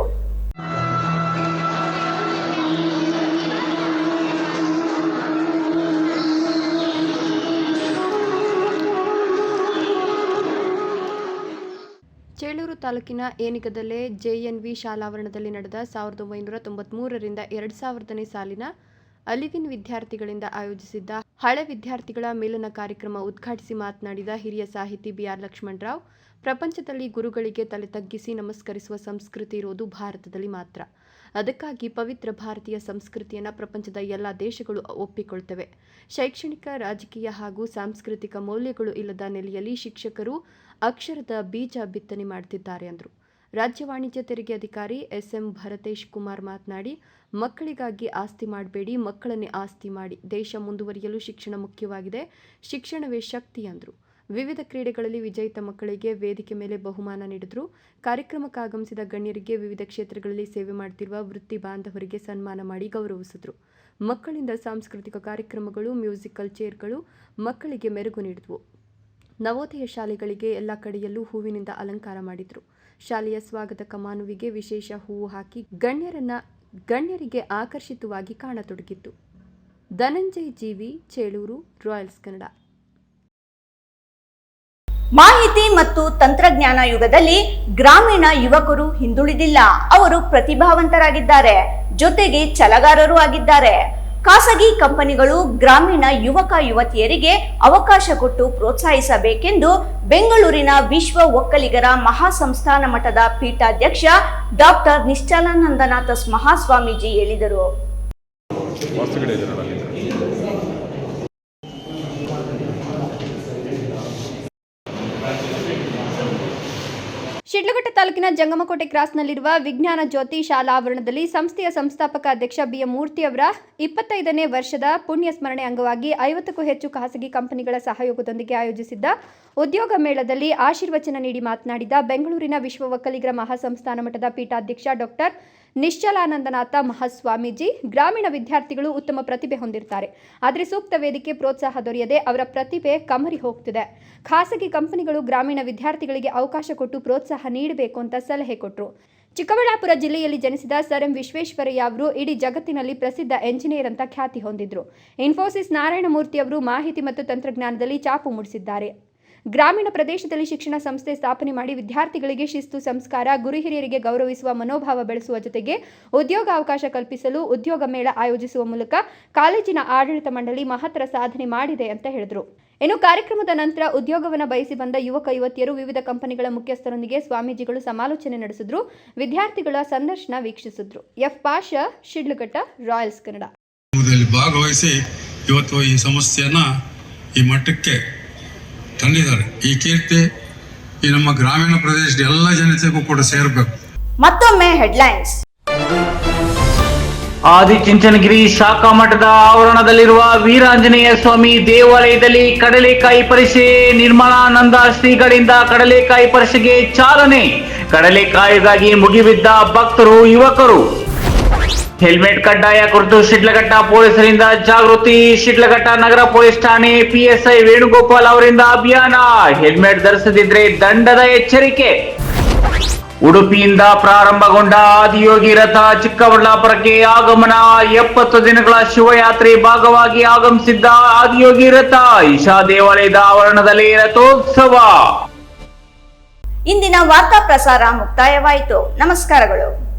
ತಾಲೂಕಿನ ಏನಿಗದಲ್ಲೇ ಜೆಎನ್ವಿ ಶಾಲಾವರಣದಲ್ಲಿ ನಡೆದ ಸಾವಿರದ ಒಂಬೈನೂರ ತೊಂಬತ್ಮೂರರಿಂದ ಎರಡು ಸಾವಿರದನೇ ಸಾಲಿನ ಅಲಿವಿನ್ ವಿದ್ಯಾರ್ಥಿಗಳಿಂದ ಆಯೋಜಿಸಿದ್ದ ಹಳೆ ವಿದ್ಯಾರ್ಥಿಗಳ ಮೇಲನ ಕಾರ್ಯಕ್ರಮ ಉದ್ಘಾಟಿಸಿ ಮಾತನಾಡಿದ ಹಿರಿಯ ಸಾಹಿತಿ ಬಿಆರ್ ಲಕ್ಷ್ಮಣರಾವ್, ಪ್ರಪಂಚದಲ್ಲಿ ಗುರುಗಳಿಗೆ ತಲೆ ತಗ್ಗಿಸಿ ನಮಸ್ಕರಿಸುವ ಸಂಸ್ಕೃತಿ ಇರೋದು ಭಾರತದಲ್ಲಿ ಮಾತ್ರ. ಅದಕ್ಕಾಗಿ ಪವಿತ್ರ ಭಾರತೀಯ ಸಂಸ್ಕೃತಿಯನ್ನು ಪ್ರಪಂಚದ ಎಲ್ಲ ದೇಶಗಳು ಒಪ್ಪಿಕೊಳ್ತವೆ. ಶೈಕ್ಷಣಿಕ, ರಾಜಕೀಯ ಹಾಗೂ ಸಾಂಸ್ಕೃತಿಕ ಮೌಲ್ಯಗಳು ಇಲ್ಲದ ನೆಲೆಯಲ್ಲಿ ಶಿಕ್ಷಕರು ಅಕ್ಷರದ ಬೀಜ ಬಿತ್ತನೆ ಮಾಡುತ್ತಿದ್ದಾರೆ ಅಂದರು. ರಾಜ್ಯ ವಾಣಿಜ್ಯ ತೆರಿಗೆ ಅಧಿಕಾರಿ ಎಸ್ ಎಂ ಭರತೇಶ್ ಕುಮಾರ್ ಮಾತನಾಡಿ, ಮಕ್ಕಳಿಗಾಗಿ ಆಸ್ತಿ ಮಾಡಬೇಡಿ, ಮಕ್ಕಳನ್ನೇ ಆಸ್ತಿ ಮಾಡಿ, ದೇಶ ಮುಂದುವರಿಯಲು ಶಿಕ್ಷಣ ಮುಖ್ಯವಾಗಿದೆ, ಶಿಕ್ಷಣವೇ ಶಕ್ತಿ ಎಂದರು ವಿವಿಧ ಕ್ರೀಡೆಗಳಲ್ಲಿ ವಿಜಯಿತ ಮಕ್ಕಳಿಗೆ ವೇದಿಕೆ ಮೇಲೆ ಬಹುಮಾನ ನೀಡಿದರು. ಕಾರ್ಯಕ್ರಮಕ್ಕೆ ಆಗಮಿಸಿದ ಗಣ್ಯರಿಗೆ ವಿವಿಧ ಕ್ಷೇತ್ರಗಳಲ್ಲಿ ಸೇವೆ ಮಾಡುತ್ತಿರುವ ವೃತ್ತಿ ಬಾಂಧವರಿಗೆ ಸನ್ಮಾನ ಮಾಡಿ ಗೌರವಿಸಿದರು. ಮಕ್ಕಳಿಂದ ಸಾಂಸ್ಕೃತಿಕ ಕಾರ್ಯಕ್ರಮಗಳು, ಮ್ಯೂಸಿಕಲ್ ಚೇರ್ಗಳು ಮಕ್ಕಳಿಗೆ ಮೆರುಗು ನೀಡಿದವು. ನವೋದಯ ಶಾಲೆಗಳಿಗೆ ಎಲ್ಲ ಕಡೆಯಲ್ಲೂ ಹೂವಿನಿಂದ ಅಲಂಕಾರ ಮಾಡಿದ್ರು. ಶಾಲೆಯ ಸ್ವಾಗತ ಕಮಾನುವಿಗೆ ವಿಶೇಷ ಹೂವು ಹಾಕಿ ಗಣ್ಯರನ್ನ, ಗಣ್ಯರಿಗೆ ಆಕರ್ಷಿತವಾಗಿ ಕಾಣತೊಡಗಿತ್ತು. ಧನಂಜಯ್ ಜೀವಿ, ಚೇಳೂರು, ರಾಯಲ್ಸ್ ಕನ್ನಡ. ಮಾಹಿತಿ ಮತ್ತು ತಂತ್ರಜ್ಞಾನ ಯುಗದಲ್ಲಿ ಗ್ರಾಮೀಣ ಯುವಕರು ಹಿಂದುಳಿದಿಲ್ಲ. ಅವರು ಪ್ರತಿಭಾವಂತರಾಗಿದ್ದಾರೆ. ಜೊತೆಗೆ ಛಲಗಾರರೂ ಆಗಿದ್ದಾರೆ. ಖಾಸಗಿ ಕಂಪನಿಗಳು ಗ್ರಾಮೀಣ ಯುವಕ ಯುವತಿಯರಿಗೆ ಅವಕಾಶ ಕೊಟ್ಟು ಪ್ರೋತ್ಸಾಹಿಸಬೇಕೆಂದು ಬೆಂಗಳೂರಿನ ವಿಶ್ವ ಒಕ್ಕಲಿಗರ ಮಹಾಸಂಸ್ಥಾನ ಮಠದ ಪೀಠಾಧ್ಯಕ್ಷ ಡಾಕ್ಟರ್ ನಿಶ್ಚಲಾನಂದನಾಥ ಮಹಾಸ್ವಾಮೀಜಿ ಹೇಳಿದರು. ಶಿಡ್ಲಘಟ್ಟ ತಾಲೂಕಿನ ಜಂಗಮಕೋಟೆ ಕ್ರಾಸ್ನಲ್ಲಿರುವ ವಿಜ್ಞಾನ ಜ್ಯೋತಿ ಶಾಲಾ ಆವರಣದಲ್ಲಿ ಸಂಸ್ಥೆಯ ಸಂಸ್ಥಾಪಕ ಅಧ್ಯಕ್ಷ ಬಿಎಂ ಮೂರ್ತಿ ಅವರ ಇಪ್ಪತ್ತೈದನೇ ವರ್ಷದ ಪುಣ್ಯ ಸ್ಮರಣೆ ಅಂಗವಾಗಿ ಐವತ್ತಕ್ಕೂ ಹೆಚ್ಚು ಖಾಸಗಿ ಕಂಪನಿಗಳ ಸಹಯೋಗದೊಂದಿಗೆ ಆಯೋಜಿಸಿದ್ದ ಉದ್ಯೋಗ ಮೇಳದಲ್ಲಿ ಆಶೀರ್ವಚನ ನೀಡಿ ಮಾತನಾಡಿದ ಬೆಂಗಳೂರಿನ ವಿಶ್ವ ಒಕ್ಕಲಿಗರ ಮಹಾಸಂಸ್ಥಾನ ಮಠದ ಪೀಠಾಧ್ಯಕ್ಷ ಡಾಕ್ಟರ್ ನಿಶ್ಚಲಾನಂದನಾಥ ಮಹಾಸ್ವಾಮೀಜಿ ಗ್ರಾಮೀಣ ವಿದ್ಯಾರ್ಥಿಗಳು ಉತ್ತಮ ಪ್ರತಿಭೆ ಹೊಂದಿರ್ತಾರೆ ಆದರೆ ಸೂಕ್ತ ವೇದಿಕೆ ಪ್ರೋತ್ಸಾಹ ದೊರೆಯದೆ ಅವರ ಪ್ರತಿಭೆ ಕಮರಿ ಹೋಗ್ತಿದೆ. ಖಾಸಗಿ ಕಂಪನಿಗಳು ಗ್ರಾಮೀಣ ವಿದ್ಯಾರ್ಥಿಗಳಿಗೆ ಅವಕಾಶ ಕೊಟ್ಟು ಪ್ರೋತ್ಸಾಹ ನೀಡಬೇಕು ಅಂತ ಸಲಹೆ ಕೊಟ್ಟರು ಚಿಕ್ಕಬಳ್ಳಾಪುರ ಜಿಲ್ಲೆಯಲ್ಲಿ ಜನಿಸಿದ ಸರ್ ಎಂ ವಿಶ್ವೇಶ್ವರಯ್ಯ ಅವರು ಇಡೀ ಜಗತ್ತಿನಲ್ಲಿ ಪ್ರಸಿದ್ಧ ಎಂಜಿನಿಯರ್ ಅಂತ ಖ್ಯಾತಿ ಹೊಂದಿದ್ರು. ಇನ್ಫೋಸಿಸ್ ನಾರಾಯಣಮೂರ್ತಿ ಅವರು ಮಾಹಿತಿ ಮತ್ತು ತಂತ್ರಜ್ಞಾನದಲ್ಲಿ ಚಾಪು ಮೂಡಿಸಿದ್ದಾರೆ. ಗ್ರಾಮೀಣ ಪ್ರದೇಶದಲ್ಲಿ ಶಿಕ್ಷಣ ಸಂಸ್ಥೆ ಸ್ಥಾಪನೆ ಮಾಡಿ ವಿದ್ಯಾರ್ಥಿಗಳಿಗೆ ಶಿಸ್ತು, ಸಂಸ್ಕಾರ, ಗುರು ಹಿರಿಯರಿಗೆ ಗೌರವಿಸುವ ಮನೋಭಾವ ಬೆಳೆಸುವ ಜೊತೆಗೆ ಉದ್ಯೋಗ ಅವಕಾಶ ಕಲ್ಪಿಸಲು ಉದ್ಯೋಗ ಮೇಳ ಆಯೋಜಿಸುವ ಮೂಲಕ ಕಾಲೇಜಿನ ಆಡಳಿತ ಮಂಡಳಿ ಮಹತ್ತರ ಸಾಧನೆ ಮಾಡಿದೆ ಅಂತ ಹೇಳಿದರು. ಇನ್ನು ಕಾರ್ಯಕ್ರಮದ ನಂತರ ಉದ್ಯೋಗವನ್ನು ಬಯಸಿ ಬಂದ ಯುವಕ, ಯುವತಿಯರು ವಿವಿಧ ಕಂಪನಿಗಳ ಮುಖ್ಯಸ್ಥರೊಂದಿಗೆ ಸ್ವಾಮೀಜಿಗಳು ಸಮಾಲೋಚನೆ ನಡೆಸಿದ್ರು. ವಿದ್ಯಾರ್ಥಿಗಳ ಸಂದರ್ಶನ ವೀಕ್ಷಿಸಿದ್ರು. F Pasha, Shidlaghatta, Royals Kannada. ಭಾಗವಹಿಸಿ ಇವತ್ತು ಈ ಸಮಸ್ಯೆಯನ್ನು ಈ ಮಟ್ಟಕ್ಕೆ ತಂದಿದ್ದಾರೆ. ಈ ಕೀರ್ತಿ ಈ ನಮ್ಮ ಗ್ರಾಮೀಣ ಪ್ರದೇಶದ ಎಲ್ಲ ಜನತೆಗೂ ಕೂಡ ಸೇರಬೇಕು. ಮತ್ತೊಮ್ಮೆ ಹೆಡ್ಲೈನ್ಸ್ ಆದಿಚುಂಚನಗಿರಿ ಶಾಖಾ ಮಠದ ಆವರಣದಲ್ಲಿರುವ ವೀರಾಂಜನೇಯ ಸ್ವಾಮಿ ದೇವಾಲಯದಲ್ಲಿ ಕಡಲೆಕಾಯಿ ಪರಿಷೆ ನಿರ್ಮಲಾನಂದ ಶ್ರೀಗಳಿಂದ ಕಡಲೆಕಾಯಿ ಪರಿಷೆಗೆ ಚಾಲನೆ. ಕಡಲೆಕಾಯಿಗಾಗಿ ಮುಗಿಬಿದ್ದ ಭಕ್ತರು ಯುವಕರು ಹೆಲ್ಮೆಟ್ ಕಡ್ಡಾಯ ಕುರಿತು ಶಿಡ್ಲಘಟ್ಟ ಪೊಲೀಸರಿಂದ ಜಾಗೃತಿ. ಶಿಡ್ಲಘಟ್ಟ ನಗರ ಪೊಲೀಸ್ ಠಾಣೆ ಪಿಎಸ್ಐ ವೇಣುಗೋಪಾಲ್ ಅವರಿಂದ ಅಭಿಯಾನ. ಹೆಲ್ಮೆಟ್ ಧರಿಸದಿದ್ರೆ ದಂಡದ ಎಚ್ಚರಿಕೆ. ಉಡುಪಿಯಿಂದ ಪ್ರಾರಂಭಗೊಂಡ ಆದಿಯೋಗಿ ರಥ ಚಿಕ್ಕಬಳ್ಳಾಪುರಕ್ಕೆ ಆಗಮನ. ಎಪ್ಪತ್ತು ದಿನಗಳ ಶಿವಯಾತ್ರೆ ಭಾಗವಾಗಿ ಆಗಮಿಸಿದ್ದ ಆದಿಯೋಗಿ ರಥ ಇಶಾ ದೇವಾಲಯದ ಆವರಣದಲ್ಲಿ ರಥೋತ್ಸವ. ಇಂದಿನ ವಾರ್ತಾ ಪ್ರಸಾರ ಮುಕ್ತಾಯವಾಯಿತು. ನಮಸ್ಕಾರಗಳು.